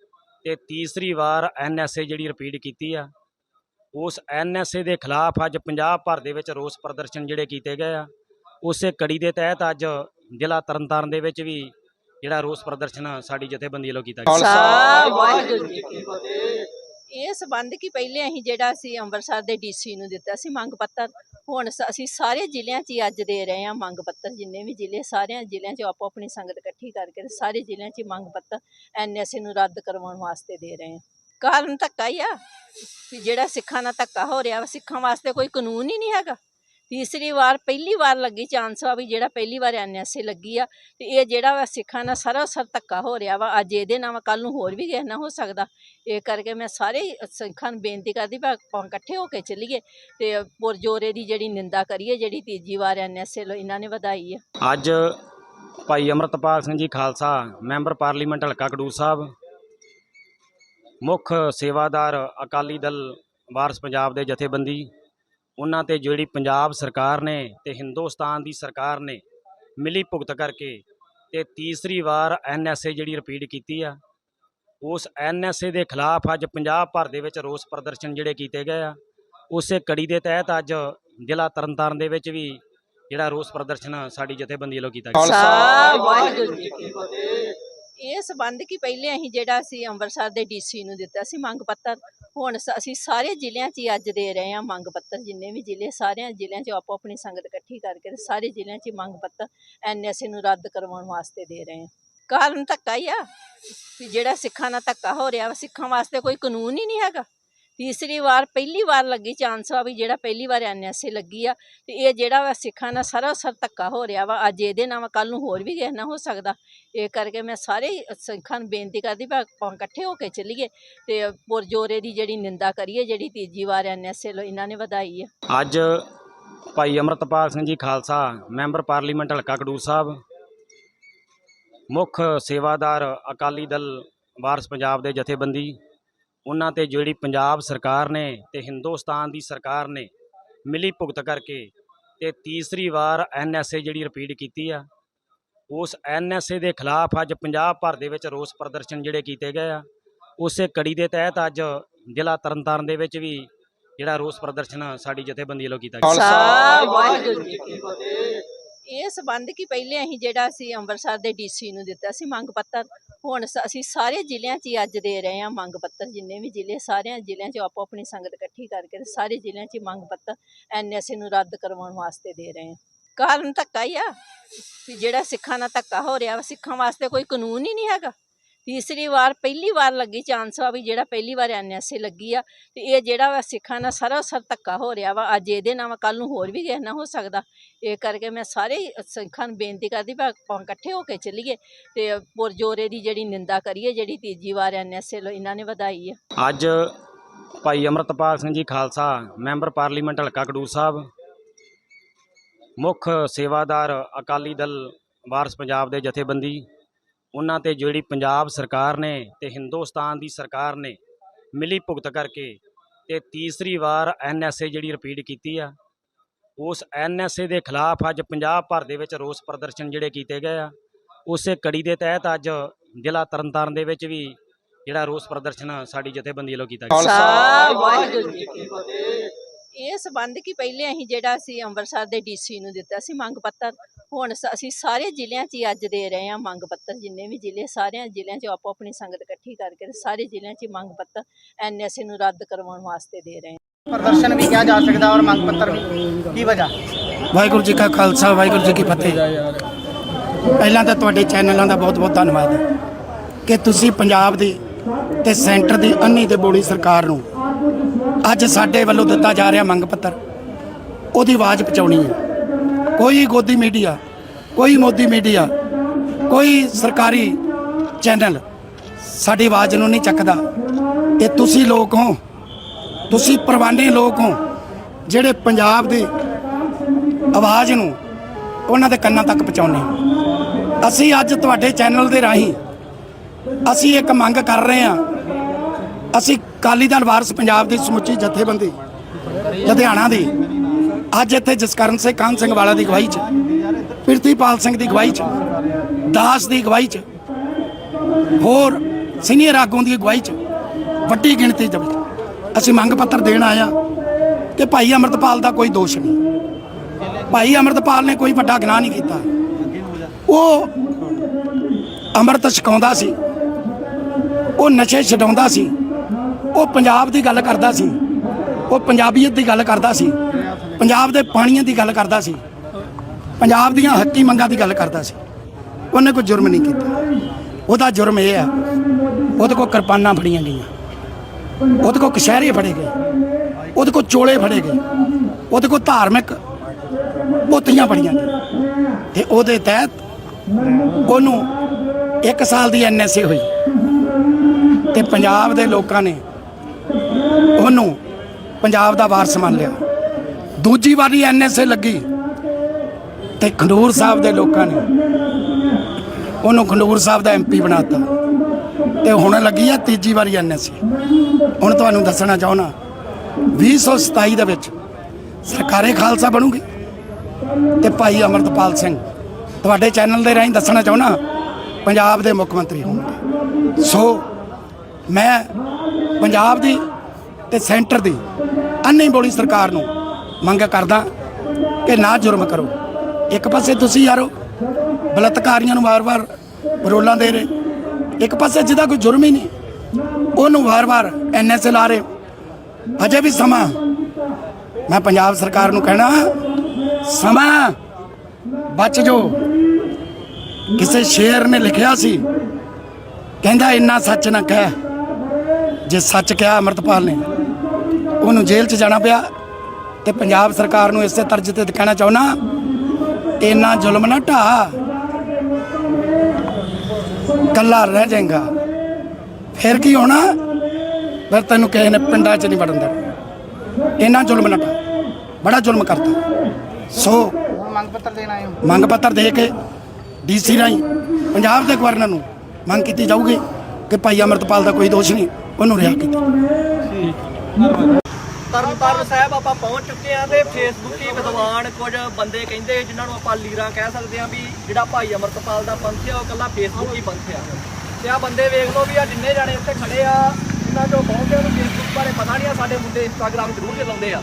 ਤੇ ਤੀਸਰੀ ਵਾਰ ਐਨਐਸਏ ਜਿਹੜੀ ਰਿਪੀਟ ਕੀਤੀ ਆ ਉਸ ਐਨਐਸਏ ਦੇ ਖਿਲਾਫ ਅੱਜ ਪੰਜਾਬ ਭਰ ਦੇ ਵਿੱਚ ਰੋਸ ਪ੍ਰਦਰਸ਼ਨ ਜਿਹੜੇ ਕੀਤੇ ਗਏ ਆ। ਉਸੇ ਕੜੀ ਦੇ ਤਹਿਤ ਅੱਜ ਜ਼ਿਲ੍ਹਾ ਤਰਨਤਾਰਨ ਦੇ ਵਿੱਚ ਵੀ ਜਿਹੜਾ ਰੋਸ ਪ੍ਰਦਰਸ਼ਨ ਸਾਡੀ ਜਥੇਬੰਦੀ ਵੱਲੋਂ ਕੀਤਾ ਗਿਆ। ਇਹ ਸਬੰਧ ਕੀ ਪਹਿਲੇ ਅਸੀਂ ਜਿਹੜਾ ਸੀ ਅੰਮ੍ਰਿਤਸਰ ਦੇ ਡੀਸੀ ਨੂੰ ਦਿੱਤਾ ਸੀ ਮੰਗ ਪੱਤਰ ਹੁਣ ਅਸੀਂ ਸਾਰੇ ਜ਼ਿਲ੍ਹਿਆਂ 'ਚ ਹੀ ਅੱਜ ਦੇ ਰਹੇ ਹਾਂ ਮੰਗ ਪੱਤਰ ਜਿੰਨੇ ਵੀ ਜ਼ਿਲ੍ਹੇ ਸਾਰਿਆਂ ਜ਼ਿਲ੍ਹਿਆਂ 'ਚ ਆਪੋ ਆਪਣੀ ਸੰਗਤ ਇਕੱਠੀ ਕਰਕੇ ਤੇ ਸਾਰੇ ਜ਼ਿਲ੍ਹਿਆਂ 'ਚ ਮੰਗ ਪੱਤਰ ਐਨਐਸਏ ਨੂੰ ਰੱਦ ਕਰਵਾਉਣ ਵਾਸਤੇ ਦੇ ਰਹੇ ਹਾਂ। ਕਾਰਨ ਧੱਕਾ ਹੀ ਆ। ਵੀ ਜਿਹੜਾ ਸਿੱਖਾਂ ਨਾਲ ਧੱਕਾ ਹੋ ਰਿਹਾ ਵਾ, ਸਿੱਖਾਂ ਵਾਸਤੇ ਕੋਈ ਕਾਨੂੰਨ ਹੀ ਨਹੀਂ ਹੈਗਾ। ਤੀਸਰੀ ਵਾਰ, ਪਹਿਲੀ ਵਾਰ ਲੱਗੀ ਚਾਂਸ ਵਾ ਵੀ ਜਿਹੜਾ ਪਹਿਲੀ ਵਾਰ ਐਨਐਸਏ ਲੱਗੀ ਆ, ਤੇ ਇਹ ਜਿਹੜਾ ਵਾ ਸਿੱਖਾਂ ਨਾਲ ਸਰਾਸਰ ਧੱਕਾ ਹੋ ਰਿਹਾ ਵਾ, ਅੱਜ ਇਹਦੇ ਨਾਲ ਕੱਲ ਨੂੰ ਹੋਰ ਵੀ ਕਿਸੇ ਨਾਲ ਹੋ ਸਕਦਾ। ਇਹ ਕਰਕੇ ਮੈਂ ਸਾਰੇ ਸਿੱਖਾਂ ਨੂੰ ਬੇਨਤੀ ਕਰਦੀ ਵੀ ਆਪਾਂ ਇਕੱਠੇ ਹੋ ਕੇ ਚੱਲੀਏ, ਤੇ ਪੁਰਜੋਰੇ ਦੀ ਜਿਹੜੀ ਨਿੰਦਾ ਕਰੀਏ, ਜਿਹੜੀ ਤੀਜੀ ਵਾਰ ਐਨਐਸਏ ਇਹਨਾਂ ਨੇ ਵਧਾਈ ਆ। ਅੱਜ ਭਾਈ ਅਮਰਤਪਾਲ ਸਿੰਘ ਜੀ ਖਾਲਸਾ, ਮੈਂਬਰ ਪਾਰਲੀਮੈਂਟ ਹਲਕਾ ਕਡੂਰ ਸਾਹਿਬ ਮੁੱਖ ਸੇਵਾਦਾਰ ਅਕਾਲੀ ਦਲ ਵਾਰਸ ਪੰਜਾਬ ਦੇ ਜਥੇਬੰਦੀ ਉਹਨਾਂ ਤੇ ਜਿਹੜੀ ਪੰਜਾਬ ਸਰਕਾਰ ਨੇ ਤੇ ਹਿੰਦੁਸਤਾਨ ਦੀ ਸਰਕਾਰ ਨੇ ਮਿਲੀ ਭੁਗਤ ਕਰਕੇ ਤੇ ਤੀਸਰੀ ਵਾਰ ਐਨਐਸਏ ਜਿਹੜੀ ਰਿਪੀਟ ਕੀਤੀ ਆ ਉਸ ਐਨਐਸਏ ਦੇ ਖਿਲਾਫ ਅੱਜ ਪੰਜਾਬ ਭਰ ਦੇ ਵਿੱਚ ਰੋਸ ਪ੍ਰਦਰਸ਼ਨ ਜਿਹੜੇ ਕੀਤੇ ਗਏ ਆ। ਉਸੇ ਕੜੀ ਦੇ ਤਹਿਤ ਅੱਜ ਜ਼ਿਲ੍ਹਾ ਤਰਨਤਾਰਨ ਦੇ ਵਿੱਚ ਵੀ ਜਿਹੜਾ ਰੋਸ ਪ੍ਰਦਰਸ਼ਨ ਸਾਡੀ ਜਥੇਬੰਦੀ ਵੱਲੋਂ ਕੀਤਾ ਗਿਆ। ਇਹ ਸੰਬੰਧ ਕੀ ਪਹਿਲੇ ਅਸੀਂ ਜਿਹੜਾ ਅਸੀਂ ਅੰਮ੍ਰਿਤਸਰ ਦੇ ਡੀਸੀ ਨੂੰ ਦਿੱਤਾ ਸੀ ਮੰਗ ਪੱਤਰ, ਹੁਣ ਸ- ਅਸੀਂ ਸਾਰੇ ਜ਼ਿਲ੍ਹਿਆਂ 'ਚ ਹੀ ਅੱਜ ਦੇ ਰਹੇ ਹਾਂ ਮੰਗ ਪੱਤਰ, ਜਿੰਨੇ ਵੀ ਜ਼ਿਲ੍ਹੇ, ਸਾਰਿਆਂ ਜ਼ਿਲ੍ਹਿਆਂ 'ਚ ਆਪੋ ਆਪਣੀ ਸੰਗਤ ਇਕੱਠੀ ਕਰਕੇ ਤੇ ਸਾਰੇ ਜ਼ਿਲ੍ਹਿਆਂ 'ਚ ਹੀ ਮੰਗ ਪੱਤਰ ਐਨਐਸਏ ਨੂੰ ਰੱਦ ਕਰਵਾਉਣ ਵਾਸਤੇ ਦੇ ਰਹੇ ਹਾਂ। ਕਾਰਨ ਧੱਕਾ ਹੀ ਆ, ਵੀ ਜਿਹੜਾ ਸਿੱਖਾਂ ਨਾਲ ਧੱਕਾ ਹੋ ਰਿਹਾ ਵਾ, ਸਿੱਖਾਂ ਵਾਸਤੇ ਕੋਈ ਕਾਨੂੰਨ ਹੀ ਨਹੀਂ ਹੈਗਾ। ਤੀਸਰੀ ਵਾਰ, ਪਹਿਲੀ ਵਾਰ ਲੱਗੀ ਚਾਂਸ ਆ ਵੀ ਜਿਹੜਾ ਪਹਿਲੀ ਵਾਰ ਐਨਐਸਏ ਲੱਗੀ ਆ ਤੇ ਇਹ ਜਿਹੜਾ ਵਾ ਸਿੱਖਾਂ ਨਾਲ ਸਰਾਸਰ ਧੱਕਾ ਹੋ ਰਿਹਾ ਵਾ, ਅੱਜ ਇਹਦੇ ਨਾਲ ਕੱਲ ਨੂੰ ਹੋਰ ਵੀ ਕਿਸੇ ਨਾਲ ਹੋ ਸਕਦਾ। ਇਹ ਕਰਕੇ ਮੈਂ ਸਾਰੇ ਸਿੱਖਾਂ ਨੂੰ ਬੇਨਤੀ ਕਰਦੀ ਵੀ ਇਕੱਠੇ ਹੋ ਕੇ ਚੱਲੀਏ ਤੇ ਪੁਰਜੋਰੇ ਦੀ ਜਿਹੜੀ ਨਿੰਦਾ ਕਰੀਏ, ਜਿਹੜੀ ਤੀਜੀ ਵਾਰ ਐਨਐਸਏ ਇਹਨਾਂ ਨੇ ਵਧਾਈ ਆ। ਅੱਜ ਭਾਈ ਅਮਰਤਪਾਲ ਸਿੰਘ ਜੀ ਖਾਲਸਾ, ਮੈਂਬਰ ਪਾਰਲੀਮੈਂਟ ਹਲਕਾ ਕਡੂਰ ਸਾਹਿਬ, ਮੁੱਖ ਸੇਵਾਦਾਰ ਅਕਾਲੀ ਦਲ, ਵਾਰਸ ਪੰਜਾਬ ਦੇ ਜਥੇਬੰਦੀ ਉਹਨਾਂ ਤੇ ਜਿਹੜੀ ਪੰਜਾਬ ਸਰਕਾਰ ਨੇ ਤੇ ਹਿੰਦੁਸਤਾਨ ਦੀ ਸਰਕਾਰ ਨੇ ਮਿਲੀ ਭੁਗਤ ਕਰਕੇ ਤੇ ਤੀਸਰੀ ਵਾਰ ਐਨਐਸਏ ਜਿਹੜੀ ਰਿਪੀਟ ਕੀਤੀ ਆ ਉਸ ਐਨਐਸਏ ਦੇ ਖਿਲਾਫ ਅੱਜ ਪੰਜਾਬ ਭਰ ਦੇ ਵਿੱਚ ਰੋਸ ਪ੍ਰਦਰਸ਼ਨ ਜਿਹੜੇ ਕੀਤੇ ਗਏ ਆ ਉਸੇ ਕੜੀ ਦੇ ਤਹਿਤ ਅੱਜ ਜ਼ਿਲ੍ਹਾ ਤਰਨਤਾਰਨ ਦੇ ਵਿੱਚ ਵੀ ਜਿਹੜਾ ਰੋਸ ਪ੍ਰਦਰਸ਼ਨ ਸਾਡੀ ਜਥੇਬੰਦੀ ਵੱਲੋਂ ਕੀਤਾ ਗਿਆ। ਖਾਲਸਾ ਵਾਹਿਗੁਰੂ ਜੀ ਕੀ ਫਤਿਹ। ਇਹ ਸੰਬੰਧ ਕੀ ਪਹਿਲੇ ਅਸੀਂ ਜਿਹੜਾ ਸੀ ਅੰਮ੍ਰਿਤਸਰ ਦੇ ਡੀਸੀ ਨੂੰ ਦਿੱਤਾ ਸੀ ਮੰਗ ਪੱਤਰ, ਹੁਣ ਸ- ਅਸੀਂ ਸਾਰੇ ਜ਼ਿਲ੍ਹਿਆਂ 'ਚ ਹੀ ਅੱਜ ਦੇ ਰਹੇ ਹਾਂ ਮੰਗ ਪੱਤਰ, ਜਿੰਨੇ ਵੀ ਜ਼ਿਲ੍ਹੇ, ਸਾਰਿਆਂ ਜ਼ਿਲ੍ਹਿਆਂ 'ਚ ਆਪੋ ਆਪਣੀ ਸੰਗਤ ਇਕੱਠੀ ਕਰਕੇ ਤੇ ਸਾਰੇ ਜ਼ਿਲ੍ਹਿਆਂ 'ਚ ਹੀ ਮੰਗ ਪੱਤਰ ਐਨਐਸਏ ਨੂੰ ਰੱਦ ਕਰਵਾਉਣ ਵਾਸਤੇ ਦੇ ਰਹੇ ਹਾਂ। ਕਾਰਨ ਧੱਕਾ ਹੀ ਆ, ਵੀ ਜਿਹੜਾ ਸਿੱਖਾਂ ਨਾਲ ਧੱਕਾ ਹੋ ਰਿਹਾ ਵਾ, ਸਿੱਖਾਂ ਵਾਸਤੇ ਕੋਈ ਕਾਨੂੰਨ ਹੀ ਨਹੀਂ ਹੈਗਾ। ਤੀਸਰੀ ਵਾਰ, ਪਹਿਲੀ ਵਾਰ ਲੱਗੀ ਚਾਂਸ ਵਾ ਵੀ ਜਿਹੜਾ ਪਹਿਲੀ ਵਾਰ ਐਨਐਸਏ ਲੱਗੀ ਆ ਤੇ ਇਹ ਜਿਹੜਾ ਵਾ ਸਿੱਖਾਂ ਨਾਲ ਸਰਾਸਰ ਧੱਕਾ ਹੋ ਰਿਹਾ ਵਾ। ਅੱਜ ਇਹਦੇ ਨਾਲ ਕੱਲ ਨੂੰ ਹੋਰ ਵੀ ਕਿਸੇ ਨਾਲ ਹੋ ਸਕਦਾ। ਇਹ ਕਰਕੇ ਮੈਂ ਸਾਰੇ ਸਿੱਖਾਂ ਨੂੰ ਬੇਨਤੀ ਕਰਦੀ ਵੀ ਆਪਾਂ ਇਕੱਠੇ ਹੋ ਕੇ ਚੱਲੀਏ ਤੇ ਪੁਰਜੋਰੇ ਦੀ ਜਿਹੜੀ ਨਿੰਦਾ ਕਰੀਏ, ਜਿਹੜੀ ਤੀਜੀ ਵਾਰ ਐਨਐਸਏ ਇਹਨਾਂ ਨੇ ਵਧਾਈ ਆ। ਅੱਜ ਭਾਈ ਅਮਰਤਪਾਲ ਸਿੰਘ ਜੀ ਖਾਲਸਾ, ਮੈਂਬਰ ਪਾਰਲੀਮੈਂਟ ਹਲਕਾ ਕਡੂਰ ਸਾਹਿਬ, ਮੁੱਖ ਸੇਵਾਦਾਰ ਅਕਾਲੀ ਦਲ, ਵਾਰਸ ਪੰਜਾਬ ਦੇ ਜਥੇਬੰਦੀ ਉਹਨਾਂ ਤੇ ਜਿਹੜੀ ਪੰਜਾਬ ਸਰਕਾਰ ਨੇ ਤੇ ਹਿੰਦੁਸਤਾਨ ਦੀ ਸਰਕਾਰ ਨੇ ਮਿਲੀ ਭੁਗਤ ਕਰਕੇ ਤੇ ਤੀਸਰੀ ਵਾਰ ਐਨਐਸਏ ਜਿਹੜੀ ਰਿਪੀਟ ਕੀਤੀ ਆ ਉਸ ਐਨਐਸਏ ਦੇ ਖਿਲਾਫ ਅੱਜ ਪੰਜਾਬ ਭਰ ਦੇ ਵਿੱਚ ਰੋਸ ਪ੍ਰਦਰਸ਼ਨ ਜਿਹੜੇ ਕੀਤੇ ਗਏ ਆ। ਉਸੇ ਕੜੀ ਦੇ ਤਹਿਤ ਅੱਜ ਜ਼ਿਲ੍ਹਾ ਤਰਨਤਾਰਨ ਦੇ ਵਿੱਚ ਵੀ ਜਿਹੜਾ ਰੋਸ ਪ੍ਰਦਰਸ਼ਨ ਸਾਡੀ ਜਥੇਬੰਦੀ ਵੱਲੋਂ ਕੀਤਾ ਗਿਆ। ਖਾਲਸਾ ਵਾਹਿਗੁਰੂ ਜੀ ਕੀ ਫਤਿਹ। ਇਹ ਸਬੰਧ ਕਿ ਪਹਿਲੇ ਅਸੀਂ ਜਿਹੜਾ ਅਸੀਂ ਅੰਮ੍ਰਿਤਸਰ ਦੇ ਡੀਸੀ ਨੂੰ ਦਿੱਤਾ ਸੀ ਮੰਗ ਪੱਤਰ ਹੁਣ ਅਸੀਂ ਸਾਰੇ ਜ਼ਿਲ੍ਹਿਆਂ 'ਚ ਹੀ ਅੱਜ ਦੇ ਰਹੇ ਹਾਂ ਮੰਗ ਪੱਤਰ ਜਿੰਨੇ ਵੀ ਜ਼ਿਲ੍ਹੇ ਸਾਰਿਆਂ ਜ਼ਿਲ੍ਹਿਆਂ 'ਚ ਆਪੋ ਆਪਣੀ ਸੰਗਤ ਇਕੱਠੀ ਕਰਕੇ ਸਾਰੇ ਜ਼ਿਲ੍ਹਿਆਂ 'ਚ ਮੰਗ ਪੱਤਰ ਐਨਐਸਏ ਨੂੰ ਰੱਦ ਕਰਵਾਉਣ ਵਾਸਤੇ ਦੇ ਰਹੇ ਹਾਂ। ਪ੍ਰਦਰਸ਼ਨ ਵੀ ਕਿਹਾ ਜਾ ਸਕਦਾ ਔਰ ਮੰਗ ਪੱਤਰ ਵੀ ਕੀ ਵਜ੍ਹਾ? ਵਾਹਿਗੁਰੂ ਜੀ ਕਾ ਖਾਲਸਾ ਵਾਹਿਗੁਰੂ ਜੀ ਕੀ ਫਤਿਹ। ਪਹਿਲਾਂ ਤਾਂ ਤੁਹਾਡੇ ਚੈਨਲਾਂ ਦਾ ਬਹੁਤ-ਬਹੁਤ ਧੰਨਵਾਦ ਕਿ ਤੁਸੀਂ ਪੰਜਾਬ ਦੇ ਤੇ ਸੈਂਟਰ ਦੀ ਅੰਨੀ ਤੇ ਬੋਲੀ ਸਰਕਾਰ ਨੂੰ ਅੱਜ ਸਾਡੇ ਵੱਲੋਂ ਦਿੱਤਾ ਜਾ ਰਿਹਾ ਮੰਗ ਪੱਤਰ। ਉਹਦੀ ਆਵਾਜ਼ ਪਹੁੰਚਾਉਣੀ ਹੈ। ਕੋਈ ਗੋਦੀ ਮੀਡੀਆ, ਕੋਈ ਮੋਦੀ ਮੀਡੀਆ, ਕੋਈ ਸਰਕਾਰੀ ਚੈਨਲ ਸਾਡੀ ਆਵਾਜ਼ ਨੂੰ ਨਹੀਂ ਚੱਕਦਾ। ਇਹ ਤੁਸੀਂ ਲੋਕ ਹੋ। ਤੁਸੀਂ ਪ੍ਰਵਾਨੀ ਲੋਕ ਹੋ। ਜਿਹੜੇ ਪੰਜਾਬ ਦੀ ਆਵਾਜ਼ ਨੂੰ ਉਹਨਾਂ ਦੇ ਕੰਨਾਂ ਤੱਕ ਪਹੁੰਚਾਉਂਦੇ ਅਸੀਂ ਅੱਜ ਤੁਹਾਡੇ ਚੈਨਲ ਦੇ ਰਾਹੀਂ ਅਸੀਂ ਇੱਕ ਮੰਗ ਕਰ ਰਹੇ ਹਾਂ ਅਸੀਂ ਕਾਲੀ ਦਲ ਵਾਰਸ ਪੰਜਾਬ ਦੀ ਸਮੁੱਚੀ ਜਥੇਬੰਦੀ, ਲੁਧਿਆਣਾ ਦੀ, ਅੱਜ ਇੱਥੇ ਜਸਕਰਨ ਸਿੰਘ ਕਾਨ ਸਿੰਘ ਵਾਲਾ ਦੀ ਅਗਵਾਈ 'ਚ ਪ੍ਰਿਤੀਪਾਲ ਸਿੰਘ ਦੀ ਅਗਵਾਈ 'ਚ, ਦਾਸ ਦੀ ਅਗਵਾਈ 'ਚ, ਹੋਰ ਸੀਨੀਅਰ ਆਗੂਆਂ ਦੀ ਅਗਵਾਈ 'ਚ ਵੱਡੀ ਗਿਣਤੀ ਦੇ ਵਿੱਚ ਅਸੀਂ ਮੰਗ ਪੱਤਰ ਦੇਣ ਆਇਆ ਕਿ ਭਾਈ ਅਮਰਤਪਾਲ ਦਾ ਕੋਈ ਦੋਸ਼ ਨਹੀਂ। ਭਾਈ ਅਮਰਤਪਾਲ ਨੇ ਕੋਈ ਵੱਡਾ ਗੁਨਾਹ ਨਹੀਂ ਕੀਤਾ। ਉਹ ਅੰਮ੍ਰਿਤ ਛਕਾਉਂਦਾ ਸੀ, ਉਹ ਨਸ਼ੇ ਛਡਾਉਂਦਾ ਸੀ ਉਹ ਪੰਜਾਬ ਦੀ ਗੱਲ ਕਰਦਾ ਸੀ। ਉਹ ਪੰਜਾਬੀਅਤ ਦੀ ਗੱਲ ਕਰਦਾ ਸੀ। ਪੰਜਾਬ ਦੇ ਪਾਣੀਆਂ ਦੀ ਗੱਲ ਕਰਦਾ ਸੀ। ਪੰਜਾਬ ਦੀਆਂ ਹੱਕੀ ਮੰਗਾਂ ਦੀ ਗੱਲ ਕਰਦਾ ਸੀ। ਉਹਨੇ ਕੋਈ ਜੁਰਮ ਨਹੀਂ ਕੀਤਾ। ਉਹਦਾ ਜੁਰਮ ਇਹ ਆ, ਉਹਦੇ ਕੋਲ ਕਿਰਪਾਨਾਂ ਫੜੀਆਂ ਗਈਆਂ। ਉਹਦੇ ਕੋਲ ਕਸ਼ਹਿਰੇ ਫੜੇ ਗਏ। ਉਹਦੇ ਕੋਲ ਚੋਲੇ ਫੜੇ ਗਏ। ਉਹਦੇ ਕੋਲ ਧਾਰਮਿਕ ਪੋਤੀਆਂ ਫੜੀਆਂ ਗਈਆਂ। ਤੇ ਉਹਦੇ ਤਹਿਤ ਉਹਨੂੰ 1 ਸਾਲ ਦੀ ਐਨਐਸਏ ਹੋਈ। ਤੇ ਪੰਜਾਬ ਦੇ ਲੋਕਾਂ ਨੇ ਉਹਨੂੰ ਪੰਜਾਬ ਦਾ ਵਾਰਸ ਮੰਨ ਲਿਆ। ਦੂਜੀ ਵਾਰੀ ਐਨਐਸਏ ਲੱਗੀ ਤੇ ਖੰਡੂਰ ਸਾਹਿਬ ਦੇ ਲੋਕਾਂ ਨੇ ਉਹਨੂੰ ਖੰਡੂਰ ਸਾਹਿਬ ਦਾ ਐਮਪੀ ਬਣਾਤਾ। ਤੇ ਹੁਣ ਲੱਗੀ ਆ ਤੀਜੀ ਵਾਰੀ ਐਨਐਸਏ ਹੁਣ ਤੁਹਾਨੂੰ ਦੱਸਣਾ ਚਾਹੁੰਦਾ 2027 ਦੇ ਵਿੱਚ ਸਰਕਾਰੇ ਖਾਲਸਾ ਬਣੂਗੀ। ਤੇ ਭਾਈ ਅਮਰਤਪਾਲ ਸਿੰਘ, ਤੁਹਾਡੇ ਚੈਨਲ ਦੇ ਰਾਹੀਂ ਦੱਸਣਾ ਚਾਹੁੰਦਾ, ਪੰਜਾਬ ਦੇ ਮੁੱਖ ਮੰਤਰੀ ਹੋਣਗੇ। ਸੋ, ਮੈਂ ਪੰਜਾਬ ਦੀ ਤੇ ਸੈਂਟਰ ਦੀ ਅੰਨੀ ਬੋਲੀ ਸਰਕਾਰ ਨੂੰ ਮੰਗ ਕਰਦਾ ਕਿ ਨਾ ਜੁਰਮ ਕਰੋ। ਇੱਕ ਪਾਸੇ ਤੁਸੀਂ ਯਾਰੋ ਬਲਤਕਾਰੀਆਂ ਨੂੰ ਵਾਰ-ਵਾਰ ਰੋਲਾਂ ਦੇ ਰਹੇ, ਇੱਕ ਪਾਸੇ ਜਿਹਦਾ ਕੋਈ ਜੁਰਮ ਹੀ ਨਹੀਂ, ਉਹਨੂੰ ਵਾਰ-ਵਾਰ ਐਨਐਸਏ ਲਾ ਰਹੇ ਅਜੇ ਵੀ ਸਮਾਂ, ਮੈਂ ਪੰਜਾਬ ਸਰਕਾਰ ਨੂੰ ਕਹਿਣਾ, ਸਮਾਂ ਬਚ ਜੋ। ਕਿਸੇ ਸ਼ੇਰ ਨੇ ਲਿਖਿਆ ਸੀ, ਕਹਿੰਦਾ ਇੰਨਾ ਸੱਚ ਨਾ ਕਹਿ। ਜੇ ਸੱਚ ਕਿਹਾ ਅਮਰਤਪਾਲ ਨੇ ਉਹਨੂੰ ਜੇਲ੍ਹ 'ਚ ਜਾਣਾ ਪਿਆ ਤੇ ਪੰਜਾਬ ਸਰਕਾਰ ਨੂੰ ਇਸੇ ਤਰਜ ਤੇ ਕਹਿਣਾ ਚਾਹੁੰਦਾ ਇੰਨਾ ਜ਼ੁਲਮ ਨਾ ਢਾ ਕੱਲਾ ਰਹਿ ਜਾਏਗਾ। ਫਿਰ ਕੀ ਹੋਣਾ? ਫਿਰ ਤੈਨੂੰ ਕਿਸੇ ਨੇ ਪਿੰਡਾਂ 'ਚ ਨਹੀਂ ਵੜਨ ਦੇਣਾ। ਇੰਨਾ ਜ਼ੁਲਮ ਨਾ ਢਾ ਬੜਾ ਜ਼ੁਲਮ ਕਰਤਾ। ਸੋ ਮੰਗ ਪੱਤਰ ਦੇਣ ਆਏ ਹੋ? ਮੰਗ ਪੱਤਰ ਦੇ ਕੇ ਡੀਸੀ ਰਾਹੀਂ ਪੰਜਾਬ ਦੇ ਗਵਰਨਰ ਨੂੰ ਮੰਗ ਕੀਤੀ ਜਾਊਗੀ ਕਿ ਭਾਈ ਅਮਰਤਪਾਲ ਦਾ ਕੋਈ ਦੋਸ਼ ਨਹੀਂ। ਉਹਨੂੰ ਰਿਹਾ ਕੀਤਾ। ਤਰਨਤਾਰਨ ਸਾਹਿਬ ਆਪਾਂ ਪਹੁੰਚ ਚੁੱਕੇ ਆ ਤੇ ਫੇਸਬੁੱਕੀ ਵਿਦਵਾਨ ਕੁਝ ਬੰਦੇ ਕਹਿੰਦੇ ਜਿਨ੍ਹਾਂ ਨੂੰ ਆਪਾਂ ਲੀਰਾਂ ਕਹਿ ਸਕਦੇ ਆ ਵੀ ਜਿਹੜਾ ਭਾਈ ਅਮਰਤਪਾਲ ਦਾ ਪੰਥ ਆ, ਉਹ ਕੱਲਾ ਫੇਸਬੁੱਕ ਹੀ ਪੰਥ ਆ। ਤੇ ਆ ਬੰਦੇ ਵੇਖ ਲਓ ਵੀ ਆ ਜਿੰਨੇ ਜਾਣੇ ਇੱਥੇ ਖੜੇ ਆ ਇਹਨਾਂ ਚੋਂ ਬਹੁਤੇ ਨੂੰ ਫੇਸਬੁੱਕ ਬਾਰੇ ਪਤਾ ਨਹੀਂ ਆ, ਸਾਡੇ ਮੁੰਡੇ ਇੰਸਟਾਗ੍ਰਾਮ ਜ਼ਰੂਰ ਚਲਾਉਂਦੇ ਆ।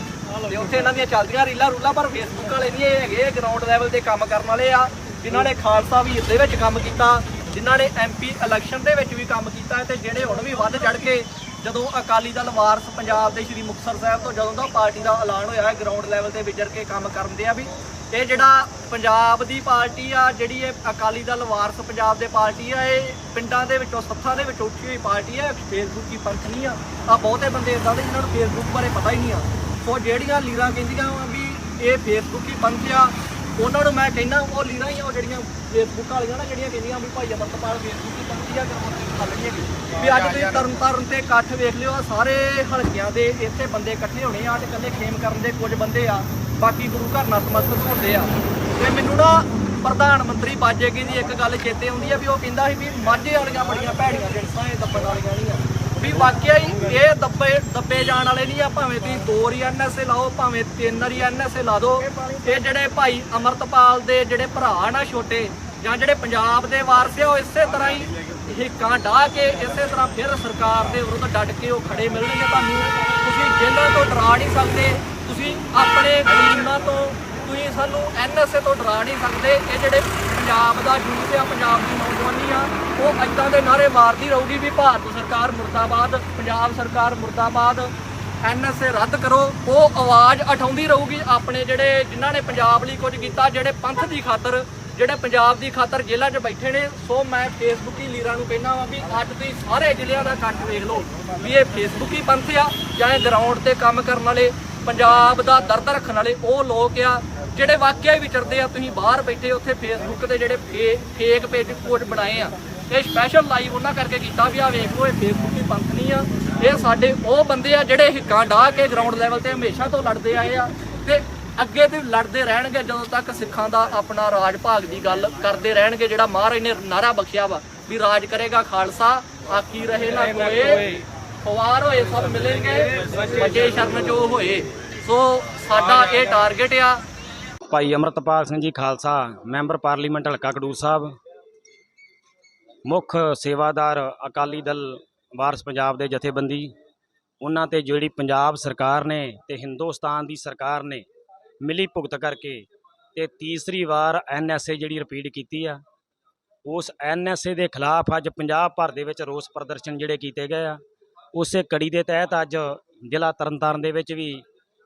ਤੇ ਉੱਥੇ ਇਹਨਾਂ ਦੀਆਂ ਚੱਲਦੀਆਂ ਰੀਲਾਂ ਰੂਲਾਂ, ਪਰ ਫੇਸਬੁੱਕ ਵਾਲੇ ਨਹੀਂ ਇਹ ਹੈਗੇ ਗਰਾਊਂਡ ਲੈਵਲ ਤੇ ਕੰਮ ਕਰਨ ਵਾਲੇ ਆ, ਜਿਨ੍ਹਾਂ ਨੇ ਖਾਲਸਾ ਵੀ ਦੇ ਵਿੱਚ ਕੰਮ ਕੀਤਾ। ਜਿਨ੍ਹਾਂ ਨੇ ਐਮਪੀ ਇਲੈਕਸ਼ਨ ਦੇ ਵਿੱਚ ਵੀ ਕੰਮ ਕੀਤਾ ਤੇ ਜਿਹੜੇ ਹੁਣ ਵੀ ਵੱਧ ਚੜ ਕੇ ਜਦੋਂ ਅਕਾਲੀ ਦਲ ਵਾਰਸ ਪੰਜਾਬ ਦੇ ਸ਼੍ਰੀ ਮੁਕਤਸਰ ਸਾਹਿਬ ਤੋਂ ਜਦੋਂ ਦਾ ਪਾਰਟੀ ਦਾ ਐਲਾਨ ਹੋਇਆ ਹੈ ਗਰਾਊਂਡ ਲੈਵਲ ਤੇ ਵਿਚਰ ਕੇ ਕੰਮ ਕਰਨ ਦੇ ਆ ਵੀ ਇਹ ਜਿਹੜਾ ਪੰਜਾਬ ਦੀ ਪਾਰਟੀ ਆ, ਜਿਹੜੀ ਇਹ ਅਕਾਲੀ ਦਲ ਵਾਰਸ ਪੰਜਾਬ ਦੇ ਪਾਰਟੀ ਆ, ਇਹ ਪਿੰਡਾਂ ਦੇ ਵਿੱਚੋਂ, ਸੱਥਾਂ ਦੇ ਵਿੱਚੋਂ ਉੱਠੀ ਹੋਈ ਪਾਰਟੀ ਆ ਫੇਸਬੁੱਕ ਦੀ ਪੰਥ ਨਹੀਂ ਆ। ਆ ਬਹੁਤੇ ਬੰਦੇ ਇਦਾਂ ਦੇ ਜਿਨ੍ਹਾਂ ਨੂੰ ਫੇਸਬੁੱਕ ਬਾਰੇ ਪਤਾ ਹੀ ਨਹੀਂ ਆ। ਸੋ ਜਿਹੜੀਆਂ ਲੀਰਾਂ ਕਹਿੰਦੀਆਂ ਵਾ ਵੀ ਇਹ ਫੇਸਬੁੱਕ ਹੀ ਪੰਥ ਆ ਉਹਨਾਂ ਨੂੰ ਮੈਂ ਕਹਿੰਦਾ, ਉਹ ਲੀਰਾਂ ਹੀ ਆ, ਉਹ ਜਿਹੜੀਆਂ ਫੇਸਬੁੱਕ ਵਾਲੀਆਂ ਨਾ, ਜਿਹੜੀਆਂ ਕਹਿੰਦੀਆਂ ਵੀ ਭਾਈ ਅਮਰਤਪਾਲ ਫੇਸਬੁੱਕ ਦੀ ਪੰਥੀ ਆ ਗਰਾਊਂਡ ਤੇ ਗੱਲ ਨਹੀਂ ਹੈਗੀ। ਵੀ ਅੱਜ ਤੁਸੀਂ ਤਰਨ ਤਾਰਨ ਤੇ ਇਕੱਠ ਵੇਖ ਲਿਓ, ਆਹ ਸਾਰੇ ਹਲਕਿਆਂ ਦੇ ਇੱਥੇ ਬੰਦੇ ਇਕੱਠੇ ਹੋਣੇ ਆ ਤੇ ਇਕੱਲੇ ਖੇਮ ਕਰਨ ਦੇ ਕੁਝ ਬੰਦੇ ਆ, ਬਾਕੀ ਗੁਰੂ ਘਰ ਨਾਲ ਸਮਰਪਿਤ ਹੁੰਦੇ ਆ। ਤੇ ਮੈਨੂੰ ਨਾ ਪ੍ਰਧਾਨ ਮੰਤਰੀ ਬਾਜੇਗੀ ਦੀ ਇੱਕ ਗੱਲ ਚੇਤੇ ਆਉਂਦੀ ਆ ਵੀ ਉਹ ਕਹਿੰਦਾ ਸੀ ਵੀ ਮਾਝੇ ਵਾਲੀਆਂ ਬੜੀਆਂ ਭੈੜੀਆਂ ਜਿਣਸਾਂ ਇਹ ਦੱਬਣ ਵਾਲੀਆਂ ਨਹੀਂ ਆ। ਵੀ ਵਾਕਿਆ ਹੀ ਇਹ ਦੱਬੇ ਦੱਬੇ ਜਾਣ ਵਾਲੇ ਨਹੀਂ ਆ, ਭਾਵੇਂ ਤੁਸੀਂ ਦੋ ਰੀ ਐਨਐਸਏ ਲਾਓ, ਭਾਵੇਂ ਤਿੰਨ ਰੀ ਐਨਐਸਏ ਲਾ ਦਿਓ ਇਹ ਜਿਹੜੇ ਭਾਈ ਅਮਰਤਪਾਲ ਦੇ ਜਿਹੜੇ ਭਰਾ ਨਾ ਛੋਟੇ, ਜਾਂ ਜਿਹੜੇ ਪੰਜਾਬ ਦੇ ਵਾਰਸ ਆ, ਉਹ ਇਸੇ ਤਰ੍ਹਾਂ ਹੀ ਹਿੱਕਾਂ ਢਾਹ ਕੇ ਇਸੇ ਤਰ੍ਹਾਂ ਫਿਰ ਸਰਕਾਰ ਦੇ ਵਿਰੁੱਧ ਡਟ ਕੇ ਉਹ ਖੜੇ ਮਿਲਣਗੇ ਤੁਹਾਨੂੰ। ਤੁਸੀਂ ਜੇਲ੍ਹਾਂ ਤੋਂ ਡਰਾ ਨਹੀਂ ਸਕਦੇ, ਤੁਸੀਂ ਆਪਣੇ ਕਾਨੂੰਨਾਂ ਤੋਂ ਤੁਸੀਂ ਸਾਨੂੰ ਐਨਐਸਏ ਤੋਂ ਡਰਾ ਨਹੀਂ ਸਕਦੇ। ਇਹ ਜਿਹੜੇ ਪੰਜਾਬ ਦਾ ਯੂਥ ਆ, ਪੰਜਾਬ ਦੀ ਨੌਜਵਾਨੀ ਆ, ਉਹ ਏਦਾਂ ਦੇ ਨਾਰੇ ਮਾਰਦੀ ਰਹੂਗੀ ਵੀ ਭਾਰਤ ਸਰਕਾਰ ਮੁਰਦਾਬਾਦ, ਪੰਜਾਬ ਸਰਕਾਰ ਮੁਰਦਾਬਾਦ। ਐਨਐਸਏ ਰੱਦ ਕਰੋ। ਉਹ ਆਵਾਜ਼ ਉਠਾਉਂਦੀ ਰਹੂਗੀ ਆਪਣੇ ਜਿਹੜੇ, ਜਿਨ੍ਹਾਂ ਨੇ ਪੰਜਾਬ ਲਈ ਕੁਝ ਕੀਤਾ, ਜਿਹੜੇ ਪੰਥ ਦੀ ਖਾਤਰ, ਜਿਹੜੇ ਪੰਜਾਬ ਦੀ ਖਾਤਰ ਜੇਲ੍ਹਾਂ 'ਚ ਬੈਠੇ ਨੇ। ਸੋ ਮੈਂ ਫੇਸਬੁੱਕੀ ਲੀਰਾਂ ਨੂੰ ਕਹਿਣਾ ਵਾ ਵੀ ਅੱਜ ਤੁਸੀਂ ਸਾਰੇ ਜ਼ਿਲ੍ਹਿਆਂ ਦਾ ਇਕੱਠ ਵੇਖ ਲਓ ਵੀ ਇਹ ਫੇਸਬੁੱਕੀ ਪੰਥ ਆ ਜਾਂ ਇਹ ਗਰਾਊਂਡ ਤੇ ਕੰਮ ਕਰਨ ਵਾਲੇ, ਪੰਜਾਬ ਦਾ ਦਰਦ ਰੱਖਣ ਵਾਲੇ, ਉਹ ਲੋਕ ਆ ਜਿਹੜੇ ਵਾਕਿਆ ਹੀ ਵਿਚਰਦੇ ਆ ਤੁਸੀਂ ਬਾਹਰ ਬੈਠੇ ਉੱਥੇ ਫੇਸਬੁੱਕ ਤੇ ਜਿਹੜੇ ਫੇਕ ਪੇਜ ਕੋਡ ਬਣਾਏ ਆ ਇਹ ਸਪੈਸ਼ਲ ਲਾਈਵ ਉਹਨਾਂ ਕਰਕੇ ਕੀਤਾ ਵੀ ਆ ਵੇਖ ਇਹ ਫੇਸਬੁੱਕੀ ਪੰਥ ਨਹੀਂ ਆ ਇਹ ਸਾਡੇ ਉਹ ਬੰਦੇ ਆ ਜਿਹੜੇ ਹਿੱਕਾਂ ਢਾਹ ਕੇ ਗਰਾਊਂਡ ਲੈਵਲ ਤੇ ਹਮੇਸ਼ਾ ਤੋਂ ਲੜਦੇ ਆਏ ਆ ਤੇ ਅੱਗੇ ਤੇ ਲੜਦੇ ਰਹਿਣਗੇ ਜਦੋਂ ਤੱਕ ਸਿੱਖਾਂ ਦਾ ਆਪਣਾ ਰਾਜ ਭਾਗ ਦੀ ਗੱਲ ਕਰਦੇ ਰਹਿਣਗੇ ਜਿਹੜਾ ਮਹਾਰਾਜ ਨੇ ਨਾਰਾ ਬਖਸ਼ਿਆ ਵਾ ਵੀ ਰਾਜ ਕਰੇਗਾ ਖਾਲਸਾ ਆਕੀ ਰਹੇ ਨਾ ਕੋਏ ਖਵਾਰ ਹੋਏ ਸਭ ਮਿਲਣਗੇ ਬੱਚੇ ਸ਼ਰਨ ਜੋ ਹੋਏ। ਸੋ ਸਾਡਾ ਇਹ ਟਾਰਗੇਟ ਆ ਭਾਈ ਅਮਰਤਪਾਲ ਸਿੰਘ ਜੀ ਖਾਲਸਾ, ਮੈਂਬਰ ਪਾਰਲੀਮੈਂਟ ਹਲਕਾ ਕਡੂਰ ਸਾਹਿਬ, ਮੁੱਖ ਸੇਵਾਦਾਰ ਅਕਾਲੀ ਦਲ ਵਾਰਸ ਪੰਜਾਬ ਦੇ ਜਥੇਬੰਦੀ, ਉਹਨਾਂ ਤੇ ਜਿਹੜੀ ਪੰਜਾਬ ਸਰਕਾਰ ਨੇ ਤੇ ਹਿੰਦੁਸਤਾਨ ਦੀ ਸਰਕਾਰ ਨੇ ਮਿਲੀ ਭੁਗਤ ਕਰਕੇ ਤੇ ਤੀਸਰੀ ਵਾਰ ਐਨਐਸਏ ਜਿਹੜੀ ਰਿਪੀਟ ਕੀਤੀ ਆ, ਉਸ ਐਨਐਸਏ ਦੇ ਖਿਲਾਫ ਅੱਜ ਪੰਜਾਬ ਭਰ ਦੇ ਵਿੱਚ ਰੋਸ ਪ੍ਰਦਰਸ਼ਨ ਜਿਹੜੇ ਕੀਤੇ ਗਏ ਆ, ਉਸੇ ਕੜੀ ਦੇ ਤਹਿਤ ਅੱਜ ਜ਼ਿਲ੍ਹਾ ਤਰਨਤਾਰਨ ਦੇ ਵਿੱਚ ਵੀ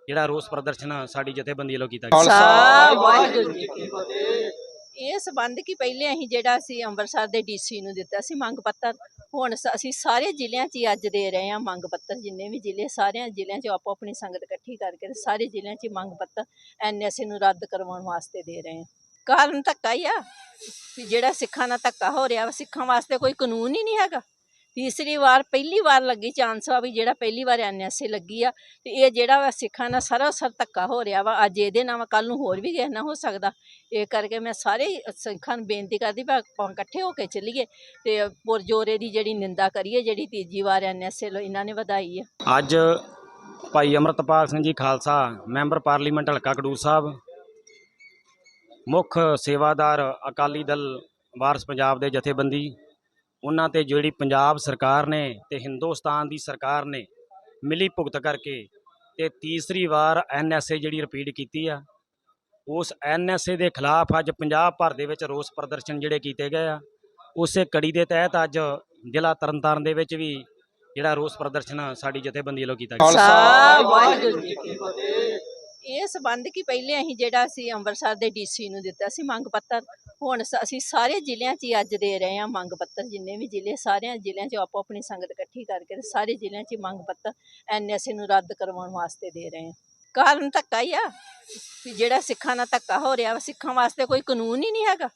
ਜਿਹੜਾ ਰੋਸ ਪ੍ਰਦਰਸ਼ਨ ਸਾਡੀ ਜਥੇਬੰਦੀ ਵੱਲੋਂ ਕੀਤਾ ਗਿਆ। ਸਾ ਵਾਹਿਗੁਰੂ ਜੀ ਕੀ ਫਤਿਹ। ਇਹ ਸਬੰਧ ਕੀ ਪਹਿਲੇ ਅਸੀਂ ਜਿਹੜਾ ਸੀ ਅੰਮ੍ਰਿਤਸਰ ਦੇ ਡੀਸੀ ਨੂੰ ਦਿੱਤਾ ਸੀ ਮੰਗ ਪੱਤਰ ਹੁਣ ਅਸੀਂ ਸਾਰੇ ਜ਼ਿਲ੍ਹਿਆਂ 'ਚ ਅੱਜ ਦੇ ਰਹੇ ਹਾਂ ਮੰਗ ਪੱਤਰ ਜਿੰਨੇ ਵੀ ਜ਼ਿਲ੍ਹੇ ਸਾਰਿਆਂ ਜ਼ਿਲ੍ਹਿਆਂ 'ਚ ਆਪੋ ਆਪਣੀ ਸੰਗਤ ਇਕੱਠੀ ਕਰਕੇ ਸਾਰੇ ਜ਼ਿਲ੍ਹਿਆਂ 'ਚ ਮੰਗ ਪੱਤਰ ਐਨਐਸਏ ਨੂੰ ਰੱਦ ਕਰਵਾਉਣ ਵਾਸਤੇ ਦੇ ਰਹੇ ਹਾਂ। ਕਾਰਨ ਧੱਕਾ ਹੀ ਆ ਜਿਹੜਾ ਸਿੱਖਾਂ ਨਾਲ ਧੱਕਾ ਹੋ ਰਿਹਾ ਵਾ ਸਿੱਖਾਂ ਵਾਸਤੇ ਕੋਈ ਕਾਨੂੰਨ ਹੀ ਨਹੀਂ ਹੈਗਾ। ਤੀਸਰੀ ਵਾਰ, ਪਹਿਲੀ ਵਾਰ ਲੱਗੀ ਚਾਂਸ ਆ ਵੀ ਜਿਹੜਾ ਪਹਿਲੀ ਵਾਰ ਐਨਐਸਏ ਲੱਗੀ ਆ ਤੇ ਇਹ ਜਿਹੜਾ ਵਾ ਸਿੱਖਾਂ ਨਾਲ ਸਰਾਸਰ ਧੱਕਾ ਹੋ ਰਿਹਾ ਵਾ, ਅੱਜ ਇਹਦੇ ਨਾਲ ਕੱਲ ਨੂੰ ਹੋਰ ਵੀ ਕਿਸੇ ਨਾਲ ਹੋ ਸਕਦਾ। ਇਹ ਕਰਕੇ ਮੈਂ ਸਾਰੇ ਸਿੱਖਾਂ ਨੂੰ ਬੇਨਤੀ ਕਰਦੀ ਵੀ ਆਪਾਂ ਇਕੱਠੇ ਹੋ ਕੇ ਚੱਲੀਏ ਤੇ ਪੁਰਜੋਰੇ ਦੀ ਜਿਹੜੀ ਨਿੰਦਾ ਕਰੀਏ, ਜਿਹੜੀ ਤੀਜੀ ਵਾਰ ਐਨਐਸਏ ਲੋ ਇਹਨਾਂ ਨੇ ਵਧਾਈ ਆ। ਅੱਜ ਭਾਈ ਅਮਰਤਪਾਲ ਸਿੰਘ ਜੀ ਖਾਲਸਾ, ਮੈਂਬਰ ਪਾਰਲੀਮੈਂਟ ਹਲਕਾ ਕਡੂਰ ਸਾਹਿਬ, ਮੁੱਖ ਸੇਵਾਦਾਰ ਅਕਾਲੀ ਦਲ, ਵਾਰਸ ਪੰਜਾਬ ਦੇ ਜਥੇਬੰਦੀ ਉਹਨਾਂ ਤੇ ਜਿਹੜੀ ਪੰਜਾਬ ਸਰਕਾਰ ਨੇ ਤੇ ਹਿੰਦੁਸਤਾਨ ਦੀ ਸਰਕਾਰ ਨੇ ਮਿਲੀ ਭੁਗਤ ਕਰਕੇ ਤੇ ਤੀਸਰੀ ਵਾਰ ਐਨਐਸਏ ਜਿਹੜੀ ਰਿਪੀਟ ਕੀਤੀ ਆ ਉਸ ਐਨਐਸਏ ਦੇ ਖਿਲਾਫ ਅੱਜ ਪੰਜਾਬ ਭਰ ਦੇ ਵਿੱਚ ਰੋਸ ਪ੍ਰਦਰਸ਼ਨ ਜਿਹੜੇ ਕੀਤੇ ਗਏ ਆ। ਉਸੇ ਕੜੀ ਦੇ ਤਹਿਤ ਅੱਜ ਜ਼ਿਲ੍ਹਾ ਤਰਨਤਾਰਨ ਦੇ ਵਿੱਚ ਵੀ ਜਿਹੜਾ ਰੋਸ ਪ੍ਰਦਰਸ਼ਨ ਸਾਡੀ ਜਥੇਬੰਦੀ ਵੱਲੋਂ ਕੀਤਾ ਗਿਆ। ਇਹ ਸਬੰਧ ਕੀ ਪਹਿਲੇ ਅਸੀਂ ਜਿਹੜਾ ਅਸੀਂ ਅੰਮ੍ਰਿਤਸਰ ਦੇ ਡੀਸੀ ਨੂੰ ਦਿੱਤਾ ਸੀ ਮੰਗ ਪੱਤਰ, ਹੁਣ ਸ- ਅਸੀਂ ਸਾਰੇ ਜ਼ਿਲ੍ਹਿਆਂ 'ਚ ਹੀ ਅੱਜ ਦੇ ਰਹੇ ਹਾਂ ਮੰਗ ਪੱਤਰ, ਜਿੰਨੇ ਵੀ ਜ਼ਿਲ੍ਹੇ ਸਾਰਿਆਂ ਜ਼ਿਲ੍ਹਿਆਂ 'ਚ ਆਪੋ ਆਪਣੀ ਸੰਗਤ ਇਕੱਠੀ ਕਰਕੇ ਤੇ ਸਾਰੇ ਜ਼ਿਲ੍ਹਿਆਂ 'ਚ ਹੀ ਮੰਗ ਪੱਤਰ ਐਨਐਸਏ ਨੂੰ ਰੱਦ ਕਰਵਾਉਣ ਵਾਸਤੇ ਦੇ ਰਹੇ ਹਾਂ। ਕਾਰਨ ਧੱਕਾ ਹੀ ਆ, ਵੀ ਜਿਹੜਾ ਸਿੱਖਾਂ ਨਾਲ ਧੱਕਾ ਹੋ ਰਿਹਾ ਵਾ, ਸਿੱਖਾਂ ਵਾਸਤੇ ਕੋਈ ਕਾਨੂੰਨ ਹੀ ਨਹੀਂ ਹੈਗਾ।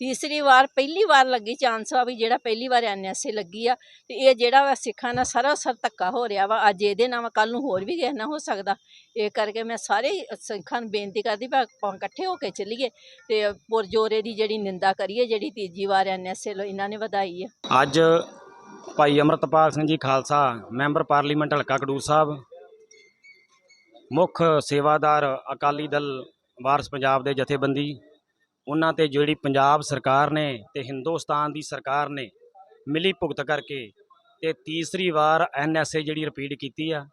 ਤੀਸਰੀ ਵਾਰ, ਪਹਿਲੀ ਵਾਰ ਲੱਗੀ ਚਾਂਸ ਆ ਵੀ ਜਿਹੜਾ ਪਹਿਲੀ ਵਾਰ ਐਨਐਸਏ ਲੱਗੀ ਆ ਤੇ ਇਹ ਜਿਹੜਾ ਵਾ ਸਿੱਖਾਂ ਨਾਲ ਸਰਾਸਰ ਧੱਕਾ ਹੋ ਰਿਹਾ ਵਾ। ਅੱਜ ਇਹਦੇ ਨਾਲ ਕੱਲ ਨੂੰ ਹੋਰ ਵੀ ਕਿਸੇ ਨਾਲ ਹੋ ਸਕਦਾ। ਇਹ ਕਰਕੇ ਮੈਂ ਸਾਰੇ ਸਿੱਖਾਂ ਨੂੰ ਬੇਨਤੀ ਕਰਦੀ ਵੀ ਆਪਾਂ ਇਕੱਠੇ ਹੋ ਕੇ ਚੱਲੀਏ ਤੇ ਪੁਰਜੋਰੇ ਦੀ ਜਿਹੜੀ ਨਿੰਦਾ ਕਰੀਏ, ਜਿਹੜੀ ਤੀਜੀ ਵਾਰ ਐਨਐਸਏ ਲੋ ਇਹਨਾਂ ਨੇ ਵਧਾਈ ਆ। ਅੱਜ ਭਾਈ ਅਮਰਤਪਾਲ ਸਿੰਘ ਜੀ ਖਾਲਸਾ, ਮੈਂਬਰ ਪਾਰਲੀਮੈਂਟ ਹਲਕਾ ਕਡੂਰ ਸਾਹਿਬ, ਮੁੱਖ ਸੇਵਾਦਾਰ ਅਕਾਲੀ ਦਲ, ਵਾਰਸ ਪੰਜਾਬ ਦੇ ਜਥੇਬੰਦੀ ਉਹਨਾਂ ਤੇ ਜਿਹੜੀ ਪੰਜਾਬ ਸਰਕਾਰ ਨੇ ਤੇ ਹਿੰਦੁਸਤਾਨ ਦੀ ਸਰਕਾਰ ਨੇ ਮਿਲੀ ਭੁਗਤ ਕਰਕੇ ਤੇ ਤੀਸਰੀ ਵਾਰ ਐਨਐਸਏ ਜਿਹੜੀ ਰਿਪੀਟ ਕੀਤੀ ਆ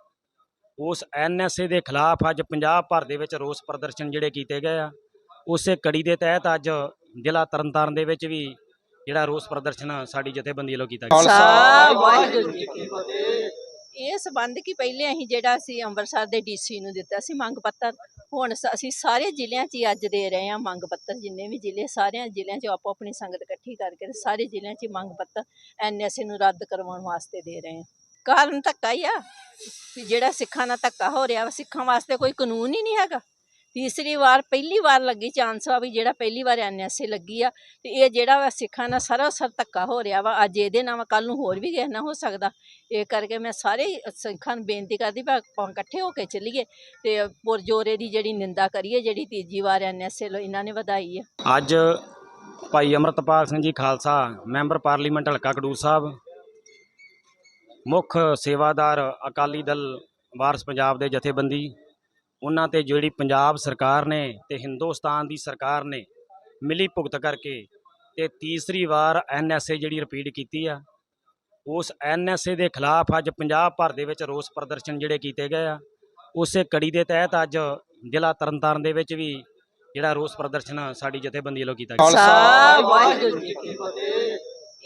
ਉਸ ਐਨਐਸਏ ਦੇ ਖਿਲਾਫ ਅੱਜ ਪੰਜਾਬ ਭਰ ਦੇ ਵਿੱਚ ਰੋਸ ਪ੍ਰਦਰਸ਼ਨ ਜਿਹੜੇ ਕੀਤੇ ਗਏ ਆ। ਉਸੇ ਕੜੀ ਦੇ ਤਹਿਤ ਅੱਜ ਜ਼ਿਲ੍ਹਾ ਤਰਨਤਾਰਨ ਦੇ ਵਿੱਚ ਵੀ ਜਿਹੜਾ ਰੋਸ ਪ੍ਰਦਰਸ਼ਨ ਸਾਡੀ ਜਥੇਬੰਦੀ ਵੱਲੋਂ ਕੀਤਾ ਗਿਆ। ਇਹ ਸਬੰਧ ਕਿ ਪਹਿਲੇ ਅਸੀਂ ਜਿਹੜਾ ਸੀ ਅੰਮ੍ਰਿਤਸਰ ਦੇ ਡੀਸੀ ਨੂੰ ਦਿੱਤਾ ਸੀ ਮੰਗ ਪੱਤਰ, ਹੁਣ ਸ- ਅਸੀਂ ਸਾਰੇ ਜ਼ਿਲ੍ਹਿਆਂ 'ਚ ਹੀ ਅੱਜ ਦੇ ਰਹੇ ਹਾਂ ਮੰਗ ਪੱਤਰ, ਜਿੰਨੇ ਵੀ ਜ਼ਿਲ੍ਹੇ, ਸਾਰਿਆਂ ਜ਼ਿਲ੍ਹਿਆਂ 'ਚ ਆਪੋ ਆਪਣੀ ਸੰਗਤ ਇਕੱਠੀ ਕਰਕੇ ਤੇ ਸਾਰੇ ਜ਼ਿਲ੍ਹਿਆਂ 'ਚ ਹੀ ਮੰਗ ਪੱਤਰ ਐਨਐਸਏ ਨੂੰ ਰੱਦ ਕਰਵਾਉਣ ਵਾਸਤੇ ਦੇ ਰਹੇ ਹਾਂ। ਕਾਰਨ ਧੱਕਾ ਹੀ ਆ, ਵੀ ਜਿਹੜਾ ਸਿੱਖਾਂ ਨਾਲ ਧੱਕਾ ਹੋ ਰਿਹਾ ਵਾ, ਸਿੱਖਾਂ ਵਾਸਤੇ ਕੋਈ ਕਾਨੂੰਨ ਹੀ ਨਹੀਂ ਹੈਗਾ। ਤੀਸਰੀ ਵਾਰ, ਪਹਿਲੀ ਵਾਰ ਲੱਗੀ ਚਾਂਸ ਵਾ ਵੀ ਜਿਹੜਾ ਪਹਿਲੀ ਵਾਰ ਐਨਐਸਏ ਲੱਗੀ ਆ ਤੇ ਇਹ ਜਿਹੜਾ ਵਾ ਸਿੱਖਾਂ ਨਾਲ ਸਰਾਸਰ ਧੱਕਾ ਹੋ ਰਿਹਾ ਵਾ। ਅੱਜ ਇਹਦੇ ਨਾਲ ਕੱਲ ਨੂੰ ਹੋਰ ਵੀ ਕਿਸੇ ਨਾਲ ਹੋ ਸਕਦਾ। ਇਹ ਕਰਕੇ ਮੈਂ ਸਾਰੇ ਸਿੱਖਾਂ ਨੂੰ ਬੇਨਤੀ ਕਰਦੀ ਵੀ ਆਪਾਂ ਇਕੱਠੇ ਹੋ ਕੇ ਚੱਲੀਏ ਤੇ ਪੁਰਜੋਰੇ ਦੀ ਜਿਹੜੀ ਨਿੰਦਾ ਕਰੀਏ, ਜਿਹੜੀ ਤੀਜੀ ਵਾਰ ਐਨਐਸਏ ਲੋ ਇਹਨਾਂ ਨੇ ਵਧਾਈ ਆ। ਅੱਜ ਭਾਈ ਅਮਰਤਪਾਲ ਸਿੰਘ ਜੀ ਖਾਲਸਾ, ਮੈਂਬਰ ਪਾਰਲੀਮੈਂਟ ਹਲਕਾ ਕਡੂਰ ਸਾਹਿਬ, ਮੁੱਖ ਸੇਵਾਦਾਰ ਅਕਾਲੀ ਦਲ, ਵਾਰਸ ਪੰਜਾਬ ਦੇ ਜਥੇਬੰਦੀ ਉਹਨਾਂ ਤੇ ਜਿਹੜੀ ਪੰਜਾਬ ਸਰਕਾਰ ਨੇ ਤੇ ਹਿੰਦੁਸਤਾਨ ਦੀ ਸਰਕਾਰ ਨੇ ਮਿਲੀ ਭੁਗਤ ਕਰਕੇ ਤੇ ਤੀਸਰੀ ਵਾਰ ਐਨਐਸਏ ਜਿਹੜੀ ਰਿਪੀਟ ਕੀਤੀ ਆ ਉਸ ਐਨਐਸਏ ਦੇ ਖਿਲਾਫ ਅੱਜ ਪੰਜਾਬ ਭਰ ਦੇ ਵਿੱਚ ਰੋਸ ਪ੍ਰਦਰਸ਼ਨ ਜਿਹੜੇ ਕੀਤੇ ਗਏ ਆ। ਉਸੇ ਕੜੀ ਦੇ ਤਹਿਤ ਅੱਜ ਜ਼ਿਲ੍ਹਾ ਤਰਨਤਾਰਨ ਦੇ ਵਿੱਚ ਵੀ ਜਿਹੜਾ ਰੋਸ ਪ੍ਰਦਰਸ਼ਨ ਸਾਡੀ ਜਥੇਬੰਦੀ ਵੱਲੋਂ ਕੀਤਾ ਗਿਆ।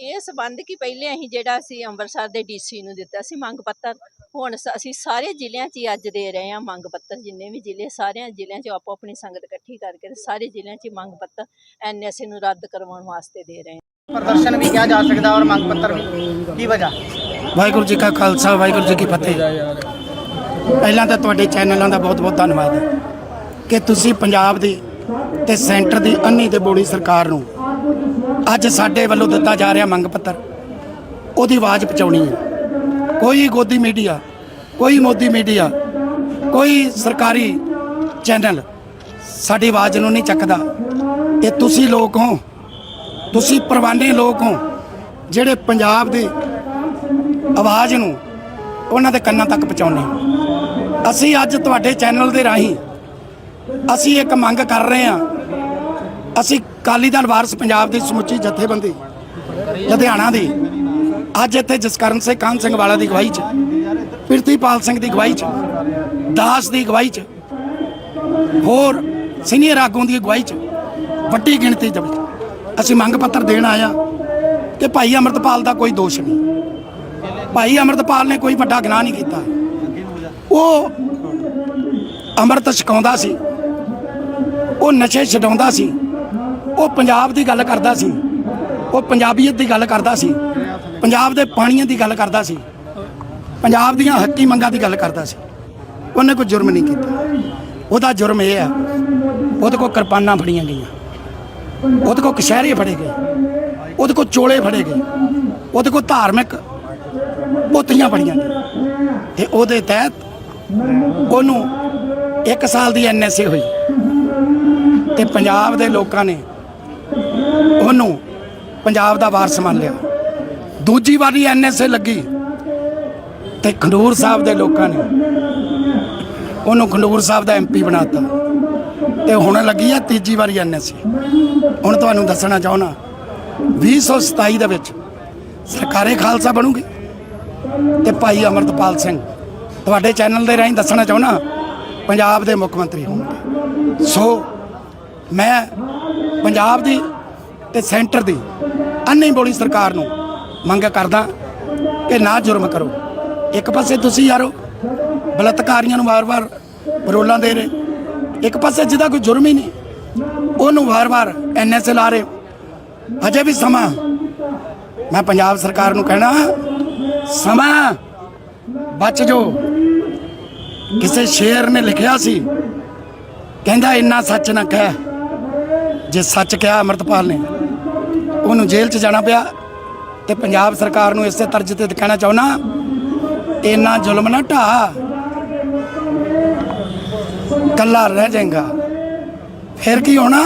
ਇਹ ਸਬੰਧ ਕੀ ਪਹਿਲੇ ਅਸੀਂ ਜਿਹੜਾ ਸੀ ਅੰਮ੍ਰਿਤਸਰ ਦੇ ਡੀਸੀ ਨੂੰ ਦਿੱਤਾ ਸੀ ਮੰਗ ਪੱਤਰ ਹੁਣ ਸ- ਅਸੀਂ ਸਾਰੇ ਜ਼ਿਲ੍ਹਿਆਂ 'ਚ ਹੀ ਅੱਜ ਦੇ ਰਹੇ ਹਾਂ ਮੰਗ ਪੱਤਰ ਜਿੰਨੇ ਵੀ ਜ਼ਿਲ੍ਹੇ ਸਾਰਿਆਂ ਜ਼ਿਲ੍ਹਿਆਂ 'ਚ ਆਪੋ ਆਪਣੀ ਸੰਗਤ ਇਕੱਠੀ ਕਰਕੇ ਤੇ ਸਾਰੇ ਜ਼ਿਲ੍ਹਿਆਂ 'ਚ ਹੀ ਮੰਗ ਪੱਤਰ ਐਨਐਸਏ ਨੂੰ ਰੱਦ ਕਰਵਾਉਣ ਵਾਸਤੇ ਦੇ ਰਹੇ ਹਾਂ। ਪ੍ਰਦਰਸ਼ਨ ਵੀ ਕਿਹਾ ਜਾ ਸਕਦਾ ਔਰ ਮੰਗ ਪੱਤਰ ਵੀ ਕੀ ਵਜ੍ਹਾ? ਵਾਹਿਗੁਰੂ ਜੀ ਕਾ ਖਾਲਸਾ ਵਾਹਿਗੁਰੂ ਜੀ ਕੀ ਫਤਿਹ। ਪਹਿਲਾਂ ਤਾਂ ਤੁਹਾਡੇ ਚੈਨਲਾਂ ਦਾ ਬਹੁਤ-ਬਹੁਤ ਧੰਨਵਾਦ ਕਿ ਤੁਸੀਂ ਪੰਜਾਬ ਦੀ ਤੇ ਸੈਂਟਰ ਦੀ ਅੰਨੀ ਤੇ ਬੋੜੀ ਸਰਕਾਰ ਨੂੰ ਅੱਜ ਸਾਡੇ ਵੱਲੋਂ ਦਿੱਤਾ ਜਾ ਰਿਹਾ ਮੰਗ ਪੱਤਰ। ਉਹਦੀ ਆਵਾਜ਼ ਪਹੁੰਚਾਉਣੀ ਹੈ। ਕੋਈ ਗੋਦੀ ਮੀਡੀਆ, ਕੋਈ ਮੋਦੀ ਮੀਡੀਆ, ਕੋਈ ਸਰਕਾਰੀ ਚੈਨਲ ਸਾਡੀ ਆਵਾਜ਼ ਨੂੰ ਨਹੀਂ ਚੱਕਦਾ। ਇਹ ਤੁਸੀਂ ਲੋਕ ਹੋ, ਤੁਸੀਂ ਪ੍ਰਵਾਨੀ ਲੋਕ ਹੋ, ਜਿਹੜੇ ਪੰਜਾਬ ਦੇ ਆਵਾਜ਼ ਨੂੰ ਉਹਨਾਂ ਦੇ ਕੰਨਾਂ ਤੱਕ ਪਹੁੰਚਾਉਣੇ ਅਸੀਂ ਅੱਜ ਤੁਹਾਡੇ ਚੈਨਲ ਦੇ ਰਾਹੀਂ ਅਸੀਂ ਇੱਕ ਮੰਗ ਕਰ ਰਹੇ ਹਾਂ ਅਸੀਂ ਕਾਲੀ ਦਲ ਵਾਰਸ ਪੰਜਾਬ ਦੀ ਸਮੁੱਚੀ ਜਥੇਬੰਦੀ, ਲੁਧਿਆਣਾ ਦੀ, ਅੱਜ ਇੱਥੇ ਜਸਕਰਨ ਸਿੰਘ ਕਾਨ ਸਿੰਘ ਵਾਲਾ ਦੀ ਅਗਵਾਈ 'ਚ, ਪ੍ਰਿਤੀਪਾਲ ਸਿੰਘ ਦੀ ਅਗਵਾਈ 'ਚ, ਦਾਸ ਦੀ ਅਗਵਾਈ 'ਚ, ਹੋਰ ਸੀਨੀਅਰ ਆਗੂਆਂ ਦੀ ਅਗਵਾਈ 'ਚ ਵੱਡੀ ਗਿਣਤੀ ਦੇ ਵਿੱਚ ਅਸੀਂ ਮੰਗ ਪੱਤਰ ਦੇਣ ਆਇਆ ਕਿ ਭਾਈ ਅਮਰਤਪਾਲ ਦਾ ਕੋਈ ਦੋਸ਼ ਨਹੀਂ। ਭਾਈ ਅਮਰਤਪਾਲ ਨੇ ਕੋਈ ਵੱਡਾ ਗੁਨਾਹ ਨਹੀਂ ਕੀਤਾ। ਉਹ ਅੰਮ੍ਰਿਤ ਛਕਾਉਂਦਾ ਸੀ। ਉਹ ਨਸ਼ੇ ਛਡਾਉਂਦਾ ਸੀ। ਉਹ ਪੰਜਾਬ ਦੀ ਗੱਲ ਕਰਦਾ ਸੀ। ਉਹ ਪੰਜਾਬੀਅਤ ਦੀ ਗੱਲ ਕਰਦਾ ਸੀ। ਪੰਜਾਬ ਦੇ ਪਾਣੀਆਂ ਦੀ ਗੱਲ ਕਰਦਾ ਸੀ। ਪੰਜਾਬ ਦੀਆਂ ਹੱਕੀ ਮੰਗਾਂ ਦੀ ਗੱਲ ਕਰਦਾ ਸੀ। ਉਹਨੇ ਕੋਈ ਜੁਰਮ ਨਹੀਂ ਕੀਤਾ। ਉਹਦਾ ਜੁਰਮ ਇਹ ਆ ਉਹਦੇ ਕੋਲ ਕਿਰਪਾਨਾਂ ਫੜੀਆਂ ਗਈਆਂ। ਉਹਦੇ ਕੋਲ ਕਸ਼ਹਿਰੇ ਫੜੇ ਗਏ। ਉਹਦੇ ਕੋਲ ਚੋਲੇ ਫੜੇ ਗਏ। ਉਹਦੇ ਕੋਲ ਧਾਰਮਿਕ ਪੋਤੀਆਂ ਫੜੀਆਂ ਗਈਆਂ। ਤੇ ਉਹਦੇ ਤਹਿਤ ਉਹਨੂੰ 1 ਸਾਲ ਦੀ ਐਨਐਸਏ ਹੋਈ। ਤੇ ਪੰਜਾਬ ਦੇ ਲੋਕਾਂ ਨੇ ਉਹਨੂੰ ਪੰਜਾਬ ਦਾ ਵਾਰਸ ਮੰਨ ਲਿਆ। ਦੂਜੀ ਵਾਰੀ ਐਨਐਸਏ ਲੱਗੀ ਤੇ ਖੰਡੂਰ ਸਾਹਿਬ ਦੇ ਲੋਕਾਂ ਨੇ ਉਹਨੂੰ ਖੰਡੂਰ ਸਾਹਿਬ ਦਾ ਐਮਪੀ ਬਣਾਤਾ। ਤੇ ਹੁਣ ਲੱਗੀ ਆ ਤੀਜੀ ਵਾਰੀ ਐਨਐਸਏ ਹੁਣ ਤੁਹਾਨੂੰ ਦੱਸਣਾ ਚਾਹੁੰਦਾ 2027 ਦੇ ਵਿੱਚ ਸਰਕਾਰੇ ਖਾਲਸਾ ਬਣੂਗੀ। ਤੇ ਭਾਈ ਅਮਰਤਪਾਲ ਸਿੰਘ, ਤੁਹਾਡੇ ਚੈਨਲ ਦੇ ਰਾਹੀਂ ਦੱਸਣਾ ਚਾਹੁੰਦਾ, ਪੰਜਾਬ ਦੇ ਮੁੱਖ ਮੰਤਰੀ ਹੋਣਗੇ। ਸੋ, ਮੈਂ ਪੰਜਾਬ ਦੀ ਤੇ ਸੈਂਟਰ ਦੀ ਅੰਨੀ ਬੋਲੀ ਸਰਕਾਰ ਨੂੰ ਮੰਗ ਕਰਦਾ ਕਿ ਨਾ ਜੁਰਮ ਕਰੋ। ਇੱਕ ਪਾਸੇ ਤੁਸੀਂ ਯਾਰੋ ਬਲਤਕਾਰੀਆਂ ਨੂੰ ਵਾਰ-ਵਾਰ ਪਰੋਲਾਂ ਦੇ ਰਹੇ, ਇੱਕ ਪਾਸੇ ਜਿਹਦਾ ਕੋਈ ਜੁਰਮ ਹੀ ਨਹੀਂ, ਉਹਨੂੰ ਵਾਰ-ਵਾਰ ਐਨਐਸਏ ਲਾ ਰਹੇ। ਹੋ। ਅਜੇ ਵੀ ਸਮਾਂ, ਮੈਂ ਪੰਜਾਬ ਸਰਕਾਰ ਨੂੰ ਕਹਿਣਾ, ਸਮਾਂ ਬਚ ਜੋ। ਕਿਸੇ ਸ਼ੇਰ ਨੇ ਲਿਖਿਆ ਸੀ, ਕਹਿੰਦਾ ਇੰਨਾ ਸੱਚ ਨਾ ਕਹਿ। ਜੇ ਸੱਚ ਕਿਹਾ ਅਮਰਤਪਾਲ ਨੇ ਉਹਨੂੰ ਜੇਲ੍ਹ 'ਚ ਜਾਣਾ ਪਿਆ ਤੇ ਪੰਜਾਬ ਸਰਕਾਰ ਨੂੰ ਇਸੇ ਤਰਜ ਤੇ ਕਹਿਣਾ ਚਾਹੁੰਨਾ ਇੰਨਾ ਜ਼ੁਲਮ ਨਾ ਢਾ ਕੱਲਾ ਰਹਿ ਜਾਏਗਾ। ਫਿਰ ਕੀ ਹੋਣਾ?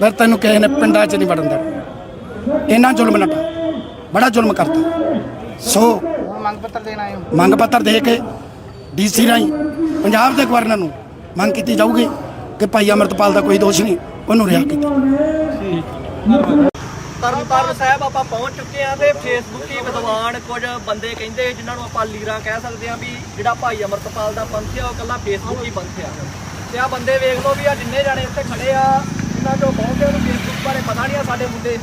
ਫਿਰ ਤੈਨੂੰ ਕਿਸੇ ਨੇ ਪਿੰਡਾਂ 'ਚ ਨਹੀਂ ਵੜਨ ਦੇਣਾ। ਇੰਨਾ ਜ਼ੁਲਮ ਨਾ ਢਾ ਬੜਾ ਜ਼ੁਲਮ ਕਰਤਾ। ਸੋ ਮੰਗ ਪੱਤਰ ਦੇਣ ਆਏ ਹੋ? ਮੰਗ ਪੱਤਰ ਦੇ ਕੇ ਡੀਸੀ ਰਾਹੀਂ ਪੰਜਾਬ ਦੇ ਗਵਰਨਰ ਨੂੰ ਮੰਗ ਕੀਤੀ ਜਾਊਗੀ ਕਿ ਭਾਈ ਅਮਰਤਪਾਲ ਦਾ ਕੋਈ ਦੋਸ਼ ਨਹੀਂ। ਉਹਨੂੰ ਰਿਹਾ ਕੀਤਾ। ਤਰਨਤਾਰਨ ਸਾਹਿਬ ਆਪਾਂ ਪਹੁੰਚ ਚੁੱਕੇ ਆ ਤੇ ਫੇਸਬੁੱਕੀ ਵਿਦਵਾਨ ਕੁਝ ਬੰਦੇ ਕਹਿੰਦੇ ਜਿਨ੍ਹਾਂ ਨੂੰ ਆਪਾਂ ਲੀਰਾ ਕਹਿ ਸਕਦੇ ਆ ਵੀ ਜਿਹੜਾ ਭਾਈ ਅਮਰਤਪਾਲ ਦਾ ਪੰਥ ਆ, ਉਹ ਕੱਲਾ ਫੇਸਬੁੱਕ ਹੀ ਪੰਥ ਆ। ਤੇ ਆ ਬੰਦੇ ਵੇਖ ਲਓ ਵੀ ਆ ਜਿੰਨੇ ਜਾਣੇ ਇੱਥੇ ਖੜੇ ਆ ਇਹਨਾਂ ਚੋਂ ਬਹੁਤਿਆਂ ਨੂੰ ਫੇਸਬੁੱਕ ਬਾਰੇ ਪਤਾ ਨਹੀਂ ਆ ਸਾਡੇ ਮੁੰਡੇ।